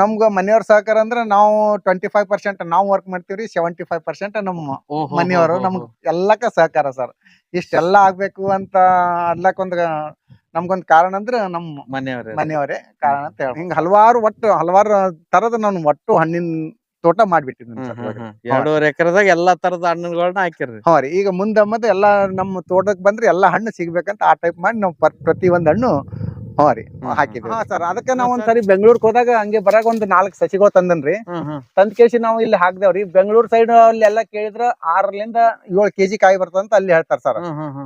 ನಮ್ಗ ಮನೆಯವ್ರ ಸಹಕಾರ ಅಂದ್ರೆ ನಾವು ಟ್ವೆಂಟಿ ಫೈವ್ ಪರ್ಸೆಂಟ್ ನಾವು ವರ್ಕ್ ಮಾಡ್ತೀವ್ರಿ ಸೆವೆಂಟಿ ಫೈವ್ ಪರ್ಸೆಂಟ್ ನಮ್ಮ ಮನೆಯವರು. ನಮ್ಗ ಎಲ್ಲಕ್ಕ ಸಹಕಾರ ಸರ್. ಇಷ್ಟೆಲ್ಲ ಆಗ್ಬೇಕು ಅಂತ ಅದ್ಲಕ್ಕೊಂದ್ ನಮ್ಗೊಂದ್ ಕಾರಣ ಅಂದ್ರೆ ನಮ್ ಮನೆಯವ್ರೆ. ಮನೆಯವರೇ ಕಾರಣ ಅಂತ ಹೇಳಿ ಹಿಂಗ ಹಲವಾರು ಒಟ್ಟು ಹಲವಾರು ತರದ ನಾನು ಒಟ್ಟು ಹಣ್ಣಿನ ತೋಟ ಮಾಡ್ಬಿಟ್ಟಿದ್ದೀನಿ. ಎರಡೂವರೆ ಎಕರೆದಾಗ ಎಲ್ಲಾ ತರದ ಹಣ್ಣುಗಳನ್ನ ಹಾಕಿರ್ರಿ. ಹಾ ರೀ. ಈಗ ಮುಂದೆ ಮತ್ತೆ ಎಲ್ಲಾ ನಮ್ಮ ತೋಟಕ್ ಬಂದ್ರೆ ಎಲ್ಲಾ ಹಣ್ಣು ಸಿಗ್ಬೇಕಂತ ಆ ಟೈಪ್ ಮಾಡಿ ನಾವು ಪ್ರತಿ ಒಂದ್ ಹಣ್ಣು ಹಾ ರೀ ಹ್ಮ್. ಹಾಕಿದ್ವಿ ಹಾ ಸರ್ ಅದಕ್ಕೆ ನಾವ್ ಒಂದ್ಸರಿ ಬೆಂಗಳೂರಿಗೆ ಹೋದಾಗ ಹಂಗೆ ಬರಾಗ ಒಂದ್ ನಾಲ್ಕು ಸಸಿಗಳು ತಂದನ್ರಿ. ತಂದ್ ಕೇಸಿ ನಾವು ಇಲ್ಲಿ ಹಾಕ್ದೇವ್ರಿ ಬೆಂಗಳೂರು ಸೈಡ್ ಅಲ್ಲಿ ಎಲ್ಲಾ ಕೇಳಿದ್ರ ಆರರಿಂದ ಏಳು ಕೆಜಿ ಕಾಯಿ ಬರ್ತದಂತ ಅಲ್ಲಿ ಹೇಳ್ತಾರ ಸರ್.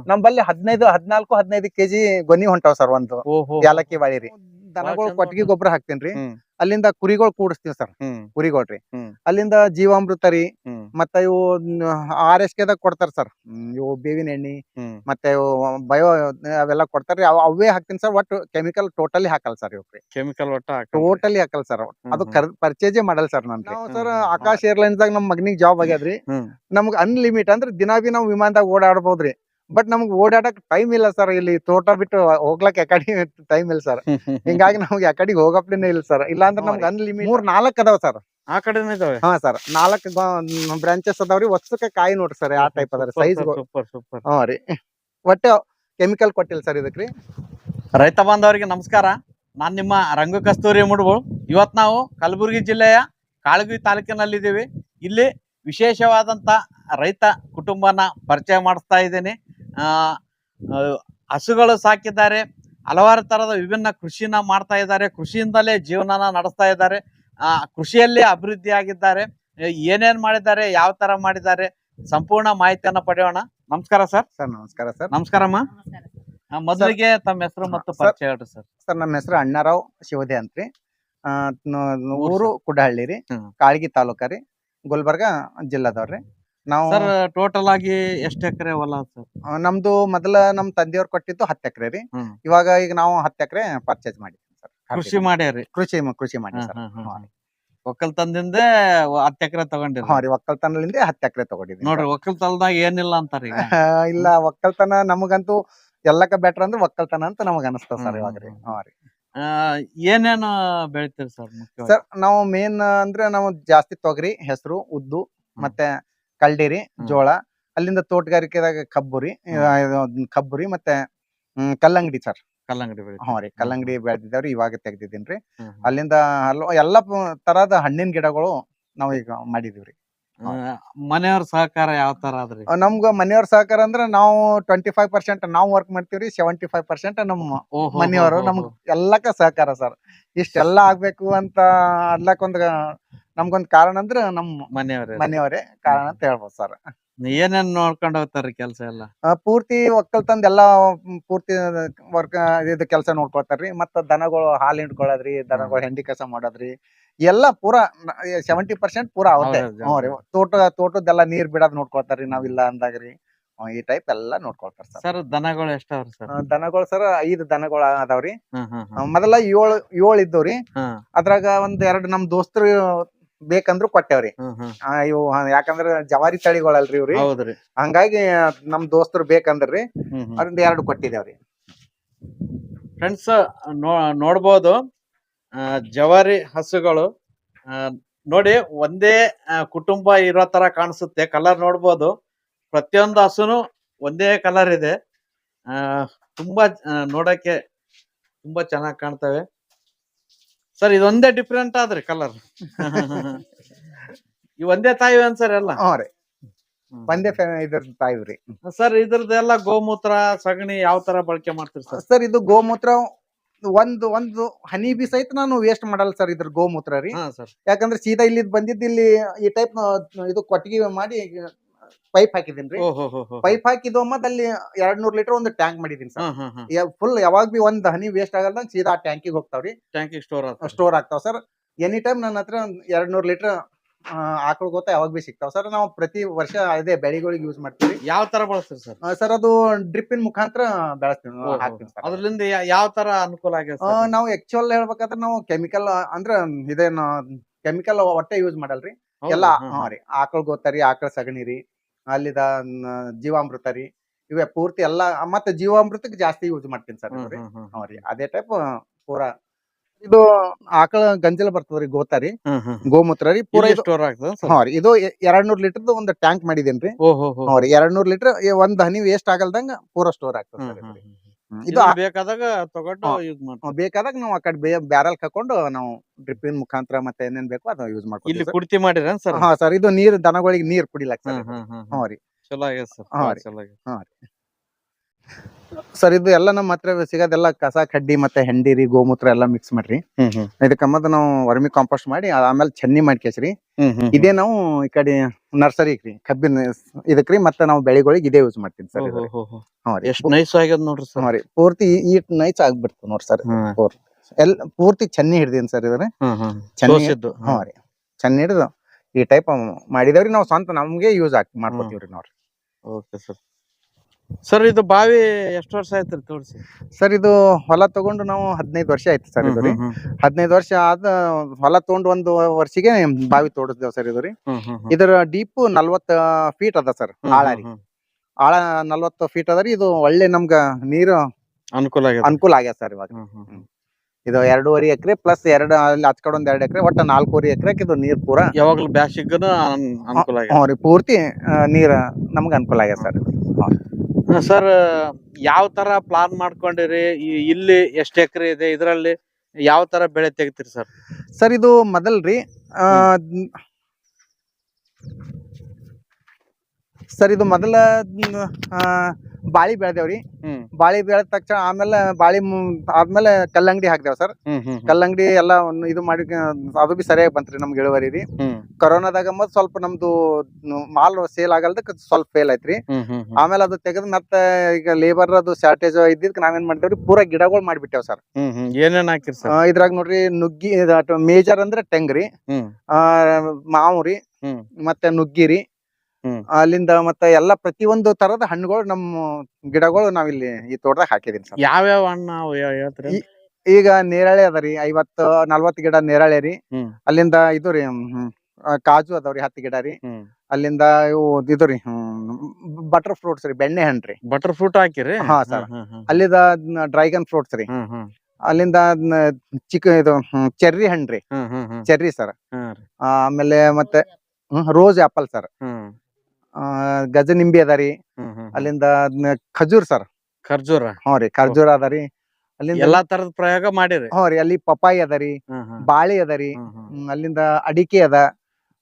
ನಮ್ಮಲ್ಲಿ ಹದಿನೈದು ಹದಿನಾಲ್ಕು ಹದಿನೈದು ಕೆಜಿ ಗೊನಿ ಹೊಂಟಾವ್ ಸರ್ ಒಂದು ಓಹೋ. ಏಲಕ್ಕಿ ಬಾಳಿ ರೀ. ದನಗಳು ಕೊಟ್ಟಿಗೆ ಗೊಬ್ಬರ ಹಾಕ್ತೇನ್ರಿ. ಅಲ್ಲಿಂದ ಕುರಿಗಳು ಕೂಡಿಸ್ತೀವಿ ಸರ್. ಕುರಿಗಳ್ರಿ. ಅಲ್ಲಿಂದ ಜೀವಾಮೃತ ರೀ ಮತ್ತ ಇವು ಆರ್ ಎಸ್ ಕೆದಾಗ ಕೊಡ್ತಾರ ಸರ್. ಇವು ಬೇವಿನ ಎಣ್ಣಿ ಮತ್ತೆ ಬಯೋ ಅವೆಲ್ಲ ಕೊಡ್ತಾರ್ರಿ. ಅವ್ ಅವೇ ಹಾಕ್ತೀನಿ ಸರ್ ಒಟ್ಟು ಕೆಮಿಕಲ್ ಟೋಟಲಿ ಹಾಕಲ್ಲ ಸರ್ ಇವ್ರಿ ಕೆಮಿಕಲ್ ಒಟ್ಟು ಟೋಟಲಿ ಹಾಕಲ್ಲ ಸರ್. ಅದು ಪರ್ಚೇಜೇ ಮಾಡಲ್ಲ ಸರ್ ನನ್ ಸರ್. ಆಕಾಶ್ ಏರ್ಲೈನ್ಸ್ ದಾಗ ನಮ್ ಮಗನಿಗೆ ಜಾಬ್ ಆಗ್ಯದ್ರಿ. ನಮ್ಗ್ ನಮ್ಗೆ ಅನ್ಲಿಮಿಟ್ ಅಂದ್ರೆ ದಿನಾ ಬಿ ನಾವು ವಿಮಾನದಾಗ ಓಡಾಡ್ಬೋದ್ರಿ. ಬಟ್ ನಮ್ಗೆ ಓಡಾಡಕ್ ಟೈಮ್ ಇಲ್ಲ ಸರ್ ಇಲ್ಲಿ ತೋಟ ಬಿಟ್ಟು ಹೋಗ್ಲಕ್ ಯಾಕಡೆ ಟೈಮ್ ಇಲ್ಲ ಸರ್ ಹಿಂಗಾಗಿ ನಮ್ಗೆ ಯಾಕಡೆ ಹೋಗಪ್ಲೇನೆ ಇಲ್ಲ ಸರ್ ಇಲ್ಲ ಅಂದ್ರೆ ನಮ್ಗೆ ಅನ್ಲಿಮಿಟ್ ಮೂರ್ ನಾಲ್ಕ್ ಅದಾವ ಸರ್ ಆ ಕಡೆ ಇದಾವೆ. ಹಾ ಸರ್ ನಾಲ್ಕ್ ಬ್ರಾಂಚಸ್ ಅದಾವ್ರಿ ವರ್ಷಕ್ಕೆ ಕಾಯಿ ನೋಡ್ರಿ ಸರ್ ಆ ಟೈಪ್ ಅದಾರ ಸೈಜ್ ಸೂಪರ್ ಸೂಪರ್ ಹಾ ರೀ. ಒಟ್ಟು ಕೆಮಿಕಲ್ ಕೊಟ್ಟಿಲ್ಲ ಸರ್ ಇದಕ್ರಿ. ರೈತ ಬಾಂಧವರಿಗೆ ನಮಸ್ಕಾರ. ನಾನ್ ನಿಮ್ಮ ರಂಗ ಕಸ್ತೂರಿ ಮುಡ್ಗಳು. ಇವತ್ ನಾವು ಕಲಬುರಗಿ ಜಿಲ್ಲೆಯ ಕಾಳಗಿ ತಾಲೂಕಿನಲ್ಲಿದ್ದೀವಿ. ಇಲ್ಲಿ ವಿಶೇಷವಾದಂತ ರೈತ ಕುಟುಂಬನ ಪರಿಚಯ ಮಾಡಿಸ್ತಾ ಇದ್ದೀನಿ. ಹಸುಗಳು ಸಾಕಿದ್ದಾರೆ. ಹಲವಾರು ಥರದ ವಿಭಿನ್ನ ಕೃಷಿನ ಮಾಡ್ತಾ ಇದ್ದಾರೆ. ಕೃಷಿಯಿಂದಲೇ ಜೀವನನ ನಡೆಸ್ತಾ ಇದ್ದಾರೆ. ಕೃಷಿಯಲ್ಲಿ ಅಭಿವೃದ್ಧಿ ಆಗಿದ್ದಾರೆ. ಏನೇನು ಮಾಡಿದ್ದಾರೆ ಯಾವ ಥರ ಮಾಡಿದ್ದಾರೆ ಸಂಪೂರ್ಣ ಮಾಹಿತಿಯನ್ನು ಪಡೆಯೋಣ. ನಮಸ್ಕಾರ ಸರ್. ಸರ್ ನಮಸ್ಕಾರ ಸರ್. ನಮಸ್ಕಾರಮ್ಮ. ಮೊದಲಿಗೆ ತಮ್ಮ ಹೆಸರು ಮತ್ತು ಪರಿಚಯ ಹೇಳ್ರಿ ಸರ್. ಸರ್ ನಮ್ಮ ಹೆಸರು ಅಣ್ಣಾರಾವ್ ಶಿವದೇ ಅಂತ್ರಿ. ಊರು ಕುಡಹಳ್ಳಿ ರೀ. ಕಾಳಗಿ ತಾಲೂಕ ರೀ. ಗುಲ್ಬರ್ಗ ಜಿಲ್ಲಾದವ್ರಿ ನಾವು ಸರ್ ಟೋಟಲ್ ಆಗಿ ಎಷ್ಟು ಎಕರೆ ಹೊಲ ಸರ್? ಆ, ನಮ್ದು ಮೊದಲ ನಮ್ ತಂದೆಯವ್ರು ಕೊಟ್ಟಿದ್ದು ಹತ್ತು ಎಕರೆ ರೀ. ಹ್ಮ್. ಇವಾಗ ಈಗ ನಾವು ಹತ್ತು ಎಕರೆ ಪರ್ಚೇಸ್ ಮಾಡಿದ್ವಿ ಸರ್. ಕೃಷಿ ಮಾಡ್ಯಾರಿ ಕೃಷಿ ಕೃಷಿ ಮಾಡಿ ಸರ್. ಹಾ. ಒಕ್ಕಲ್ತನದಿಂದ ಹತ್ತು ಎಕರೆ ತಗೊಂಡಿರಿ ಹಾ ರೀ ಒಕ್ಕಲ್ತನದಿಂದ ಹತ್ತು ಎಕರೆ ತಗೊಂಡಿದ್ವಿ ನೋಡ್ರಿ ಒಕ್ಕಲ್ತನದಾಗ ಏನಿಲ್ಲ ಅಂತಾರ ಈಗ ಇಲ್ಲ ಒಕ್ಕಲ್ತನ ನಮಗಂತೂ ಎಲ್ಲಕ್ಕ ಬೆಟರ್ ಅಂದ್ರೆ ಒಕ್ಕಲ್ತನ ಅಂತ ನಮಗ ಅನಸ್ತದ ಸರ್ ಇವಾಗ ರೀ. ಹ್ಮ್, ಹಾ ರೀ. ಏನೇನು ಬೆಳಿತೀರಿ ಸರ್ ಮುಖ್ಯವಾಗಿ? ಸರ್ ನಾವು ಮೇನ್ ಅಂದ್ರೆ ನಾವು ಜಾಸ್ತಿ ತೊಗರಿ ಹೆಸರು ಉದ್ದು ಮತ್ತೆ ಕಳ್ಳಿ ರೀ ಜೋಳ ಅಲ್ಲಿಂದ ತೋಟಗಾರಿಕೆದಾಗ ಕಬ್ಬುರಿ ಕಬ್ಬುರಿ ಮತ್ತೆ ಹ್ಮ್, ಕಲ್ಲಂಗಡಿ ಸರ್. ಕಲ್ಲಂಗಡಿ ಬೆಳಿತೀರಿ. ಹ್ಞೂ ರೀ ಕಲ್ಲಂಗಡಿ ಬೆಳೆದಿದ್ದಾವ್ರಿ ಇವಾಗ ತೆಗ್ದಿದ್ದೀನಿ ರೀ. ಹ್ಮ್, ಹ್ಮ್. ಅಲ್ಲಿಂದ ಎಲ್ಲಾ ಎಲ್ಲ ಪ- ತರಹದ ಹಣ್ಣಿನ ಗಿಡಗಳು ನಾವು ಈಗ ಮಾಡಿದೀವಿ ರೀ ಆ, ಮನೆಯವ್ರ ಸಹಕಾರ ಯಾವ ತರ ಆದ್ರಿ? ನಮ್ಗ ಮನೆಯವ್ರ ಸಹಕಾರ ಅಂದ್ರೆ ನಾವು ಟ್ವೆಂಟಿ ಫೈವ್ ಪರ್ಸೆಂಟ್ ನಾವು ವರ್ಕ್ ಮಾಡ್ತೀವ್ರಿ ಸೆವೆಂಟಿ ಫೈವ್ ಪರ್ಸೆಂಟ್ ನಮ್ಮ ಮನೆಯವರು ನಮ್ಗ್ ಎಲ್ಲಕ್ಕ ಸಹಕಾರ ಸರ್. ಇಷ್ಟೆಲ್ಲ ಆಗ್ಬೇಕು ಅಂತ ಅದ್ಲಕ್ಕೊಂದ್ ನಮ್ಗೊಂದ್ ಕಾರಣ ಅಂದ್ರೆ ನಮ್ ಮನೆಯವರೇ. ಮನೆಯವರೇ ಕಾರಣ ಅಂತ ಹೇಳ್ಬೋದು ಸರ್. ಏನೇನ್ ನೋಡ್ಕೊಂಡ್ ಹೋಗ್ತಾರ ಕೆಲಸ ಎಲ್ಲ? ಪೂರ್ತಿ ಒಕ್ಕಲ್ತಂದ್ ಎಲ್ಲಾ ಪೂರ್ತಿ ವರ್ಕ್ ಇದು ಕೆಲಸ ನೋಡ್ಕೊಳ್ತಾರ್ರಿ ಮತ್ತ ದನಗಳು ಹಾಲು ಹಿಂಡ್ಕೊಳ್ಳೋದ್ರಿ ದನಗಳು ಹೆಂಡಿ ಕೆಲಸ ಮಾಡೋದ್ರಿ. ಎಲ್ಲಾ ಪೂರಾ ಸೆವೆಂಟಿ ಪರ್ಸೆಂಟ್ ಪೂರಾ ಅವತ್ತೆ ಹ್ಞೂ ರೀ. ತೋಟ ತೋಟದೆಲ್ಲ ನೀರ್ ಬಿಡೋದ್ ನೋಡ್ಕೊಳ್ತಾರ್ರಿ ನಾವಿಲ್ಲ ಅಂದಾಗ್ರಿ. ಈ ಟೈಪ್ ಎಲ್ಲಾ ನೋಡ್ಕೊಳ್ತಾರ ಸರ್. ದನಗಳು ಎಷ್ಟವ್ರಿ ಸರ್? ದನಗಳು ಸರ್ ಐದ್ ದನಗಳು ಅದಾವ್ರಿ. ಮೊದಲ ಏಳು ಏಳು ಇದ್ದವ್ರಿ. ಅದ್ರಾಗ ಒಂದ್ ಎರಡ್ ನಮ್ ದೋಸ್ತರು ಬೇಕಂದ್ರು ಕೊಟ್ಟೇವ್ರಿ. ಇವು ಯಾಕಂದ್ರ ಜವಾರಿ ತಳಿಗಳಲ್ರಿ ಇವ್ರಿ. ಹಂಗಾಗಿ ನಮ್ ದೋಸ್ತರು ಬೇಕಂದ್ರಿ ಅದರಿಂದ ಎರಡು ಕೊಟ್ಟಿದೇವ್ರಿ ಫ್ರೆಂಡ್ಸ್ ನೋಡ್ಬೋದು. ಜವಾರಿ ಹಸುಗಳು ನೋಡಿ ಒಂದೇ ಕುಟುಂಬ ಇರೋ ತರ ಕಾಣಿಸುತ್ತೆ ಕಲರ್ ನೋಡ್ಬೋದು. ಪ್ರತಿಯೊಂದು ಹಸುನು ಒಂದೇ ಕಲರ್ ಇದೆ. ತುಂಬಾ ನೋಡಕ್ಕೆ ತುಂಬಾ ಚೆನ್ನಾಗಿ ಕಾಣ್ತವೆ. ಸರ್ ಇದೊಂದೇ ಡಿಫ್ರೆಂಟ್ ಆದ್ರಿ ಕಲರ್ ಈ ಒಂದೇ ತಾಯಿ ಅನ್ಸರ್ ಎಲ್ಲ? ಒಂದೇ ಇದ್ರ ತಾಯಿ ತಾಯಿವ್ರಿ ಸರ್ ಇದ್ರದ್ದೆಲ್ಲ ಗೋಮೂತ್ರ ಸಗಣಿ ಯಾವ ತರ ಬಳಕೆ ಮಾಡ್ತೀರಿ ಸರ್ ಸರ್ ಇದು ಗೋಮೂತ್ರ ಒಂದು ಒಂದು ಹನಿ ಬಿ ಸಹಿತ ನಾನು ವೇಸ್ಟ್ ಮಾಡಲ್ಲ ಸರ್ ಇದ್ರ ಗೋಮೂತ್ರ ರೀ. ಹಾ ಸರ್ ಯಾಕಂದ್ರೆ ಸೀದಾ ಇಲ್ಲಿ ಬಂದಿದ್ದು ಇಲ್ಲಿ ಈ ಟೈಪ್ ಇದು ಕೊಟ್ಟಿಗೆ ಮಾಡಿ ಪೈಪ್ ಹಾಕಿದೀನಿ ಓಹೋ ಹೋ ಹೋ ಪೈಪ್ ಹಾಕಿದ್ದು ಮತ್ತೆ ಅಲ್ಲಿ ಎರಡ್ ನೂರ್ ಲೀಟರ್ ಒಂದು ಟ್ಯಾಂಕ್ ಮಾಡಿದೀನಿ ಸರ್ ಫುಲ್ ಯಾವಾಗ ಬಿ ಒಂದ್ ಹನಿ ವೇಸ್ಟ್ ಆಗಲ್ಲ ಸೀದಾ ಟ್ಯಾಂಕಿಗೆ ಹೋಗ್ತಾವ್ರಿ ಟ್ಯಾಂಕಿಗೆ ಸ್ಟೋರ್ ಸ್ಟೋರ್ ಆಗ್ತಾವ. ಸರ್ ಎನಿ ಟೈಮ್ ನನ್ನ ಹತ್ರ ಎರಡ್ ನೂರ್ ಲೀಟರ್ ಆಕಳು ಗೊತ್ತ ಯಾವಾಗ ಬಿ ಸಿಗ್ತಾವ. ಸರ್ ನಾವು ಪ್ರತಿ ವರ್ಷ ಅದೇ ಬೆಳೆಗಳಿಗೆ ಯೂಸ್ ಮಾಡ್ತೀವಿ. ಯಾವ ತರ ಬಳಸ್ತೀರಿ ಸರ್? ಸರ್ ಅದು ಡ್ರಿಪ್ಪಿನ ಮುಖಾಂತರ ಬೆಳೆಸ್ತೀವಿ ಅದ್ರಿಂದ ಹಾಕ್ತೀವಿ ಸರ್. ಅದ್ರಲಿಂದ ಯಾವ ತರ ಅನುಕೂಲ ಆಗ್ಯದ ಆ, ಸರ್? ನಾವು ಆಕ್ಚುಲ್ ಹೇಳ್ಬೇಕಾದ್ರೆ ನಾವು ಕೆಮಿಕಲ್ ಅಂದ್ರ ಇದೇನ್ ಕೆಮಿಕಲ್ ಒಟ್ಟೆ ಯೂಸ್ ಮಾಡಲ್ರಿ? ಎಲ್ಲಾ ಹಾ ರೀ. ಆಕಳ ಗೊತ್ತರಿ ಆಕಳ ಸಗಣಿ ರೀ ಅಲ್ಲಿದ ನ- ಜೀವಾಮೃತ ರೀ ಇವೆ ಪೂರ್ತಿ ಎಲ್ಲಾ ಮತ್ತೆ ಜೀವಾಮೃತಕ್ಕೆ ಜಾಸ್ತಿ ಯೂಸ್ ಮಾಡ್ತೀನಿ ಸರ್ ಹ್ಞೂ ರೀ. ಅದೇ ಟೈಪ್ ಪೂರಾ ಇದು ಆಕಳ ಗಂಜಲ ಬರ್ತದ್ರಿ ಗೋತಾರಿ ಗೋಮೂತ್ರ ರೀ ಪೂರ ಸ್ಟೋರ್ ಆಗ್ತದ ಹಾ ರೀ ಇದು ಎರಡ್ ನೂರ್ ಲೀಟರ್ ಒಂದ್ ಟ್ಯಾಂಕ್ ಮಾಡಿದೇನ್ರಿ ಹೋ ಹಾ ರೀ ಎರಡ್ ನೂರ್ ಲೀಟರ್ ಒಂದ್ ಹನಿ ವೇಸ್ಟ್ ಆಗಲ್ದಂಗ ಪೂರ ಸ್ಟೋರ್ ಆಗ್ತದ ಇದು. ಬೇಕಾದಾಗ ತಗೊಂಡು ಹಾ. ಬೇಕಾದಾಗ ನಾವು ಆ ಕಡೆ ಬ್ಯಾರಲ್ ಹಾಕೊಂಡು ನಾವು ಡ್ರಿಪ್ಪಿನ ಮುಖಾಂತರ ಮತ್ತೆ ಏನೇನ್ ಬೇಕೋ ಅದನ್ನ ಯೂಸ್ ಇಲ್ಲಿ ಮಾಡ್ತೀವಿ ಕುಡ್ತಿ ಮಾಡಿರ ಸರ್? ಹಾ ಸರ್ ಇದು ನೀರ್ ದನಗಳಿಗೆ ನೀರ್ ಕುಡಿಲಾಕ್ ಸರ್ ಹಾ ರೀ. ಚಲೋ ಆಗ್ಯದ ಸರ್. ಹಾ ರೀ. ಚಲೋ ಆಗ್ಯದ ಸರ್ ಇದು ಎಲ್ಲ ನಮ್ಮ ಹತ್ರ ಸಿಗೋದೆಲ್ಲ ಕಸ ಕಡ್ಡಿ ಮತ್ತೆ ಹೆಂಡಿರಿ ಗೋಮೂತ್ರ ಎಲ್ಲ ಮಿಕ್ಸ್ ಮಾಡ್ರಿ. ಇದಕ್ಕ ಮತ್ತ ನಾವು ವರ್ಮಿ ಕಾಂಪೋಸ್ಟ್ ಮಾಡಿ ಆಮೇಲೆ ಚನ್ನಿ ಮಾಡ್ಕೇಸ್ರಿ ಇದೇ ನಾವು ಈ ಕಡೆ ನರ್ಸರಿ ರೀ ಕಬ್ಬಿನ ಇದಕ್ರಿ ಮತ್ತೆ ನಾವು ಬೆಳೆಗಳಿಗೆ ಇದೇ ಯೂಸ್ ಮಾಡ್ತೀನಿ ಸರ್ ಎಷ್ಟು ನೈಸ್ ಆಗ್ಯದ ನೋಡ್ರಿ ಸರ್. ಪೂರ್ತಿ ಈ ನೈಸ್ ಆಗ್ಬಿಡ್ತು ನೋಡ್ರಿ ಸರ್. ಎಲ್ ಪೂರ್ತಿ ಚನ್ನಿ ಹಿಡ್ದೀನಿ ಸರ್ ಇದ್ರೆ ಚೆನ್ನಿ- ಹಾ ರೀ. ಚನ್ನಿ ಹಿಡ್ದು ಈ ಟೈಪ್ ಮಾಡಿದವ್ರಿ ನಾವು ಸ್ವಂತ ನಮ್ಗೆ ಯೂಸ್ ಹಾಕಿ ಮಾಡ್ಕೊತೀವ್ರಿ ನೋಡ್ರಿ. Okay sir. ಸರ್ ಇದು ಬಾವಿ ಎಷ್ಟು ವರ್ಷ ಆಯ್ತ್ರಿ ತೋರಿಸಿ? ಸರ್ ಇದು ಹೊಲ ತಗೊಂಡು ನಾವು ಹದಿನೈದು ವರ್ಷ ಆಯ್ತು ಸರ್ ಇದು ರೀ. ಹದಿನೈದು ವರ್ಷ ಆದ ಹೊಲ ತಗೊಂಡು ಒಂದು ವರ್ಷಿಗೆ ಬಾವಿ ತೋಡಿಸ್ದೇವ್ ಸರ್ ಇದು ರೀ. ಇದರ ಡೀಪ್ ನಲ್ವತ್ತ ಫೀಟ್ ಅದ ಸರ್ ಆಳ ರೀ. ಆಳ ನಲ್ವತ್ತು ಫೀಟ್ ಅದ ರೀ ಇದು ಒಳ್ಳೆ ನಮ್ಗ ನೀರು ಅನುಕೂಲ ಆಗ್ಯದ. ಅನುಕೂಲ ಆಗ್ಯದ ಸರ್ ಇವಾಗ. ಇದು ಎರಡೂವರೆ ಎಕರೆ ಪ್ಲಸ್ ಎರಡು ಅಲ್ಲಿ ಹಚ್ಕಡ ಒಂದ್ ಎರಡು ಎಕರೆ ಒಟ್ಟ ನಾಲ್ಕೂವರೆ ಎಕರೆ ಇದು ನೀರ್ ಪೂರ ಯಾವಾಗ್ಲೂ ಬ್ಯಾಸಿಗ್ ಅನ್- ಅನುಕೂಲ ಆಗ್ಯದ. ಹ್ಞೂ ರೀ ಪೂರ್ತಿ ನೀರ್ ನಮ್ಗೆ ಅನುಕೂಲ ಆಗ್ಯದ ಸರ್ ಸರ್ ಯಾವ ತರ ಪ್ಲಾನ್ ಮಾಡ್ಕೊಂಡಿರಿ? ಇಲ್ಲಿ ಎಷ್ಟು ಎಕರೆ ಇದೆ? ಇದರಲ್ಲಿ ಯಾವ ತರ ಬೆಳೆ ತೆಗಿತೀರಿ ಸರ್? ಸರ್ ಇದು ಮೊದಲ್ ರೀ. ಆ, ಸರ್ ಇದು ಮೊದಲ ಆ, ಬಾಳಿ ಬೆಳೆದೇವ್ರಿ ಬಾಳಿ ಬೆಳೆದ ತಕ್ಷಣ ಆಮೇಲೆ ಬಾಳಿ ಆದ್ಮೇಲೆ ಕಲ್ಲಂಗಡಿ ಹಾಕ್ದೇವ್ ಸರ್. ಕಲ್ಲಂಗಡಿ ಎಲ್ಲ ಇದು ಮಾಡಿ ಅದು ಬಿ ಸರಿಯಾಗಿ ಬಂತ್ರಿ ನಮ್ಗೆ ಇಳುವರಿ ರೀ. ಕೊರೋನಾದಾಗ ಮತ್ ಸ್ವಲ್ಪ ನಮ್ದು ಮಾಲ್ ಸೇಲ್ ಆಗಲ್ದಕ್ ಸ್ವಲ್ಪ ಫೇಲ್ ಐತ್ರಿ. ಆಮೇಲೆ ಅದು ತೆಗೆದ್ ಮತ್ತೆ ಈಗ ಲೇಬರ್ ಅದು ಶಾರ್ಟೇಜ್ ಇದ್ದಿದ್ ನಾವೇನ್ ಮಾಡ್ತೇವ್ರಿ ಪೂರಾ ಗಿಡಗಳು ಮಾಡ್ಬಿಟ್ಟೇವ್ ಸರ್. ಏನೇನ್ ಹಾಕಿರ್ ಸರ್? ಇದ್ರಾಗ ನೋಡ್ರಿ ನುಗ್ಗಿ ಮೇಜರ್ ಅಂದ್ರೆ ತೆಂಗ್ರಿ ಆ ಮಾವು ರೀ. ಮತ್ತೆ ನುಗ್ಗಿ ರೀ. ಹ್ಮ್. ಅಲ್ಲಿಂದ ಮತ್ತ ಎಲ್ಲಾ ಪ್ರತಿಯೊಂದು ತರದ ಹಣ್ಣುಗಳು ನಮ್ಮ ಗಿಡಗಳು ನಾವಿಲ್ಲಿ ಈ ತೋಟದಾಗ ಹಾಕಿದೀನಿ ಸರ್. ಯಾವ್ಯಾವ ಹಣ್ಣು ನಾವು ಹೇಳ್ತೀರಿ? ಈ- ಈಗ ನೇರಳೆ ಅದರಿ ಐವತ್ತು ನಲ್ವತ್ತು ಗಿಡ ನೇರಳೆ ರೀ. ಹ್ಮ್. ಅಲ್ಲಿಂದ ಇದು ರೀ ಹ್ಮ್, ಆ, ಕಾಜು ಅದಾವ್ರಿ ಹತ್ತು ಗಿಡ ರೀ. ಹ್ಮ್. ಅಲ್ಲಿಂದ ಇವು ಇದು ರೀ ಬಟರ್ ಫ್ರೂಟ್ಸ್ ರೀ ಬೆಣ್ಣೆ ಹಣ್ಣು ರೀ. ಬಟರ್ ಫ್ರೂಟ್ ಹಾಕಿರಿ? ಹಾ, ಸರ್ ಹ್ಮ್ ಹ್ಮ್ ಅಲ್ಲಿಂದ ಡ್ರ್ಯಾಗನ್ ಫ್ರೂಟ್ಸ್ ರೀ. ಹ್ಮ್ ಹ್ಮ್. ಅಲ್ಲಿಂದ ಚಿಕ್ಕ ಇದು ಚೆರ್ರಿ ಹಣ್ಣು ರೀ. ಹ್ಮ್ ಹ್ಮ್ ಹ್ಮ್. ಚೆರ್ರಿ ಸರ್ ಹ್ಮ್ ರೀ. ಆಮೇಲೆ ಮತ್ತೆ ರೋಸ್ ಆಪಲ್ ಸರ್ ಹ್ಮ್. ಗಜ ನಿಂಬೆ ಅದ ರೀ. ಅಲ್ಲಿಂದ ಖರ್ಜೂರ್ ಖಜೂರ್ ಸರ್. ಖರ್ಜೂರ? ಹ್ಞೂ ರೀ ಖರ್ಜೂರ್ ಅದ ರೀ. ಅಲ್ಲಿಂದ ಎಲ್ಲಾ ತರದ ಪ್ರಯೋಗ ಮಾಡಿರಿ? ಹ್ಞೂ ರೀ ಅಲ್ಲಿ ಪಪ್ಪಾಯಿ ಅದ ರೀ ಬಾಳೆ ಅದ ರೀ ಅಲ್ಲಿಂದ ಅಡಿಕೆ ಅದ.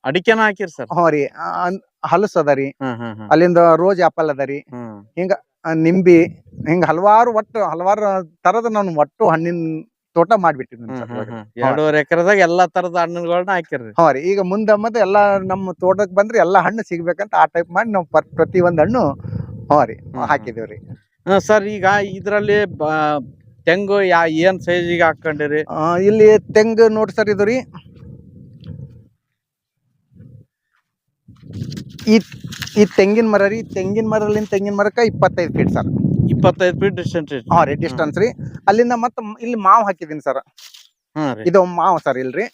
ಅಡಿಕೆನ ಹಾಕಿರಿ ಸರ್. ಹ್ಞೂ ರೀ ಹಲಸ್ ಅದ ರೀ. ಅಲ್ಲಿಂದ ರೋಜ್ ಆಪಲ್ ಅದ ರೀ. ಹ್ಮ್. ನಿಂಬಿ ಹಿಂಗ ಹಲವಾರು ಒಟ್ಟು ಹಲವಾರು ತರದ ನಾನು ಒಟ್ಟು ಹಣ್ಣಿನ ತೋಟ ಮಾಡ್ಬಿಟ್ಟಿದ್ವಿ. ಎರಡೂವರೆ ಎಕರೆದಾಗ ಎಲ್ಲಾ ತರದ ಹಣ್ಣುಗಳನ್ನ ಹಾಕಿರ್ರಿ ಹಾ ರೀ. ಈಗ ಮುಂದ ಮತ್ತೆ ಎಲ್ಲಾ ನಮ್ಮ ತೋಟಕ್ಕೆ ಬಂದ್ರೆ ಎಲ್ಲಾ ಹಣ್ಣು ಸಿಗ್ಬೇಕಂತ ಆ ಟೈಪ್ ಮಾಡಿ ನಾವು ಪ್ರತಿ ಒಂದ್ ಹಣ್ಣು ಹಾ ರೀ. ಹಾಕಿದೇವ್ರಿ ಸರ್ ಈಗ ಇದ್ರಲ್ಲಿ ತೆಂಗು ಯಾ ಏನ್ ಸೈಜಿಗೆ ಹಾಕೊಂಡಿರಿ ಇಲ್ಲಿ ತೆಂಗು ನೋಡಿ ಸರ್ ಇದು ರೀ. ಈ ಈ ತೆಂಗಿನ ಮರ ರೀ. ತೆಂಗಿನ ಮರಲಿಂದ ತೆಂಗಿನ ಮರಕ್ಕೆ ಇಪ್ಪತ್ತೈದು ಫೀಟ್ ಸರ್. ಇಪ್ಪತ್ತೈದು ಫೀಟ್ ಡಿಸ್ಟೆನ್ಸ್ ಹಾ ರೀ ಡಿಸ್ಟೆನ್ಸ್ ರೀ. ಅಲ್ಲಿಂದ ಮತ್ತ ಇಲ್ಲಿ ಮಾವು ಹಾಕಿದೀನಿ ಸರ್. ಇದು ಮಾವು ಸರ್ ಇಲ್ರಿ.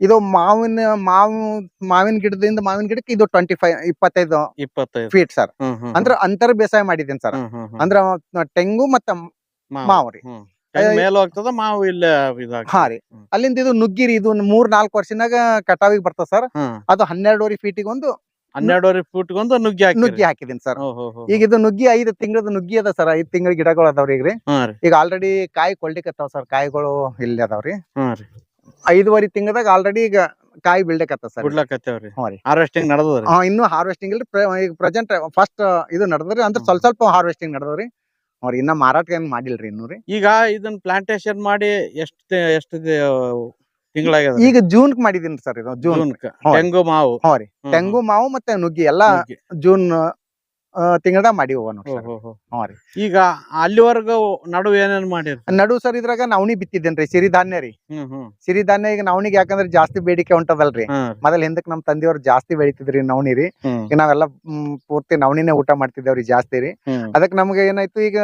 ಇದು ಮಾವಿನ ಮಾವು ಮಾವಿನ ಗಿಡದಿಂದ ಮಾವಿನ ಗಿಡಕ್ಕೆ ಇದು ಟ್ವೆಂಟಿ ಫೈವ್ ಇಪ್ಪತ್ತೈದು ಇಪ್ಪತ್ತೈದು. Feet sir. ಅಂದ್ರೆ ಅಂತರ್ ಬೇಸಾಯ ಮಾಡಿದೀನಿ ಸರ್. ಅಂದ್ರ ತೆಂಗು ಮತ್ತ ಮಾವು. ರೀ. ಮಾವು ಇಲ್ಲ. ಹಾ ರೀ. ಅಲ್ಲಿಂದ ಇದು ನುಗ್ಗಿರಿ ಇದು ಮೂರ್ ನಾಲ್ಕು ವರ್ಷನಾಗ ಕಟಾವಿಗೆ ಬರ್ತದ ಸರ್. ಅದು ಹನ್ನೆರಡುವರೆ ಫೀಟಿಗೆ ಒಂದು ಹನ್ನೆರಡುವರೆ ಫೂಟ್ಗೊಂದು ನುಗ್ಗಿ ಹಾಕಿ ನುಗ್ಗಿ ಹಾಕಿದೀನಿ ಸರ್. ಈಗ ಇದು ನುಗ್ಗಿ ಐದು ತಿಂಗಳದ ನುಗ್ಗಿ ಅದ ಸರ್ ಐದ್ ತಿಂಗಳ ಗಿಡಗಳು ಅದಾವ್ರಿ ಈಗ ರೀ. ಈಗ ಆಲ್ರೆಡಿ ಕಾಯಿ ಕೊಡ್ಲಿಕ್ಕತ್ತಾವ ಸರ್ ಕಾಯಿಗಳು ಇಲ್ಲಿ ಅದಾವ್ರಿ ಐದುವರೆ ತಿಂಗಳದಾಗ ಆಲ್ರೆಡಿ ಈಗ ಕಾಯಿ ಬೀಳ್ಲಿಕತ್ತ ಸರ್. ಬಿಡ್ಲಕತ್ತೇವ್ರಿ ಹಾರ್ವೆಸ್ಟಿಂಗ್ ನಡದದ್ರಿ ಹಾ ಇನ್ನು ಹಾರ್ವೆಸ್ಟಿಂಗ್ ಇಲ್ರಿ ಈಗ ಪ್ರೆಸೆಂಟ್ ಫಸ್ಟ್ ಇದು ನಡೆದ್ರಿ ಅಂದ್ರೆ ಸ್ವಲ್ಪ ಸ್ವಲ್ಪ ಹಾರ್ವೆಸ್ಟಿಂಗ್ ನಡೆದವ್ರಿ ಅವ್ರಿ ಇನ್ನ ಮಾರಾಟ ಏನ್ ಮಾಡಿಲ್ರಿ ಇನ್ನೂ ರೀ. ಈಗ ಇದನ್ನ ಪ್ಲಾಂಟೇಶನ್ ಮಾಡಿ ಎಷ್ಟು ಎಷ್ಟು ತಿಂಗಳಾಗ್ಯದ ಈಗ ಜೂನ್ ಮಾಡಿದೀನಿ ಸರ್ ಇದು ಜೂನ್ ಜೂನ್ ತೆಂಗು ಮಾವು. ಹಾ ರೀ. ತೆಂಗು ಮಾವು ಮತ್ತೆ ನುಗ್ಗಿ ಎಲ್ಲಾ ಜೂನ್ ತಿಂಗಳದಾಗ ಮಾಡಿ ಹೋಗೋಣ ಹೋ, ಸರ್. ಹೋ, ಹೋ. ಈಗ ಅಲ್ಲಿವರೆಗೂ ನಡು ಏನೇನ್ ಮಾಡಿ ನಡು ಸರ್ ಇದ್ರಾಗ ನವಣಿ ಬಿತ್ತಿದ್ದೇನ್ರಿ ಸಿರಿಧಾನ್ಯ ರೀ. ಸಿರಿಧಾನ್ಯ ಈಗ ನವಣಿಗೆ ಯಾಕಂದ್ರೆ ಜಾಸ್ತಿ ಬೇಡಿಕೆ ಉಂಟದಲ್ರಿ ಮೊದಲ ಹಿಂದಕ್ ನಮ್ ತಂದೆಯವ್ರು ಜಾಸ್ತಿ ಬೆಳಿತಿದ್ರಿ ನವಣಿ ರೀ. ಈಗ ನಾವೆಲ್ಲ ಪೂರ್ತಿ ನವಣಿನೇ ಊಟ ಮಾಡ್ತಿದ್ದೇವ್ರಿ ಜಾಸ್ತಿ ರೀ. ಅದಕ್ ಅದಕ್ಕೆ ನಮ್ಗೆ ಏನಾಯ್ತು ಈಗ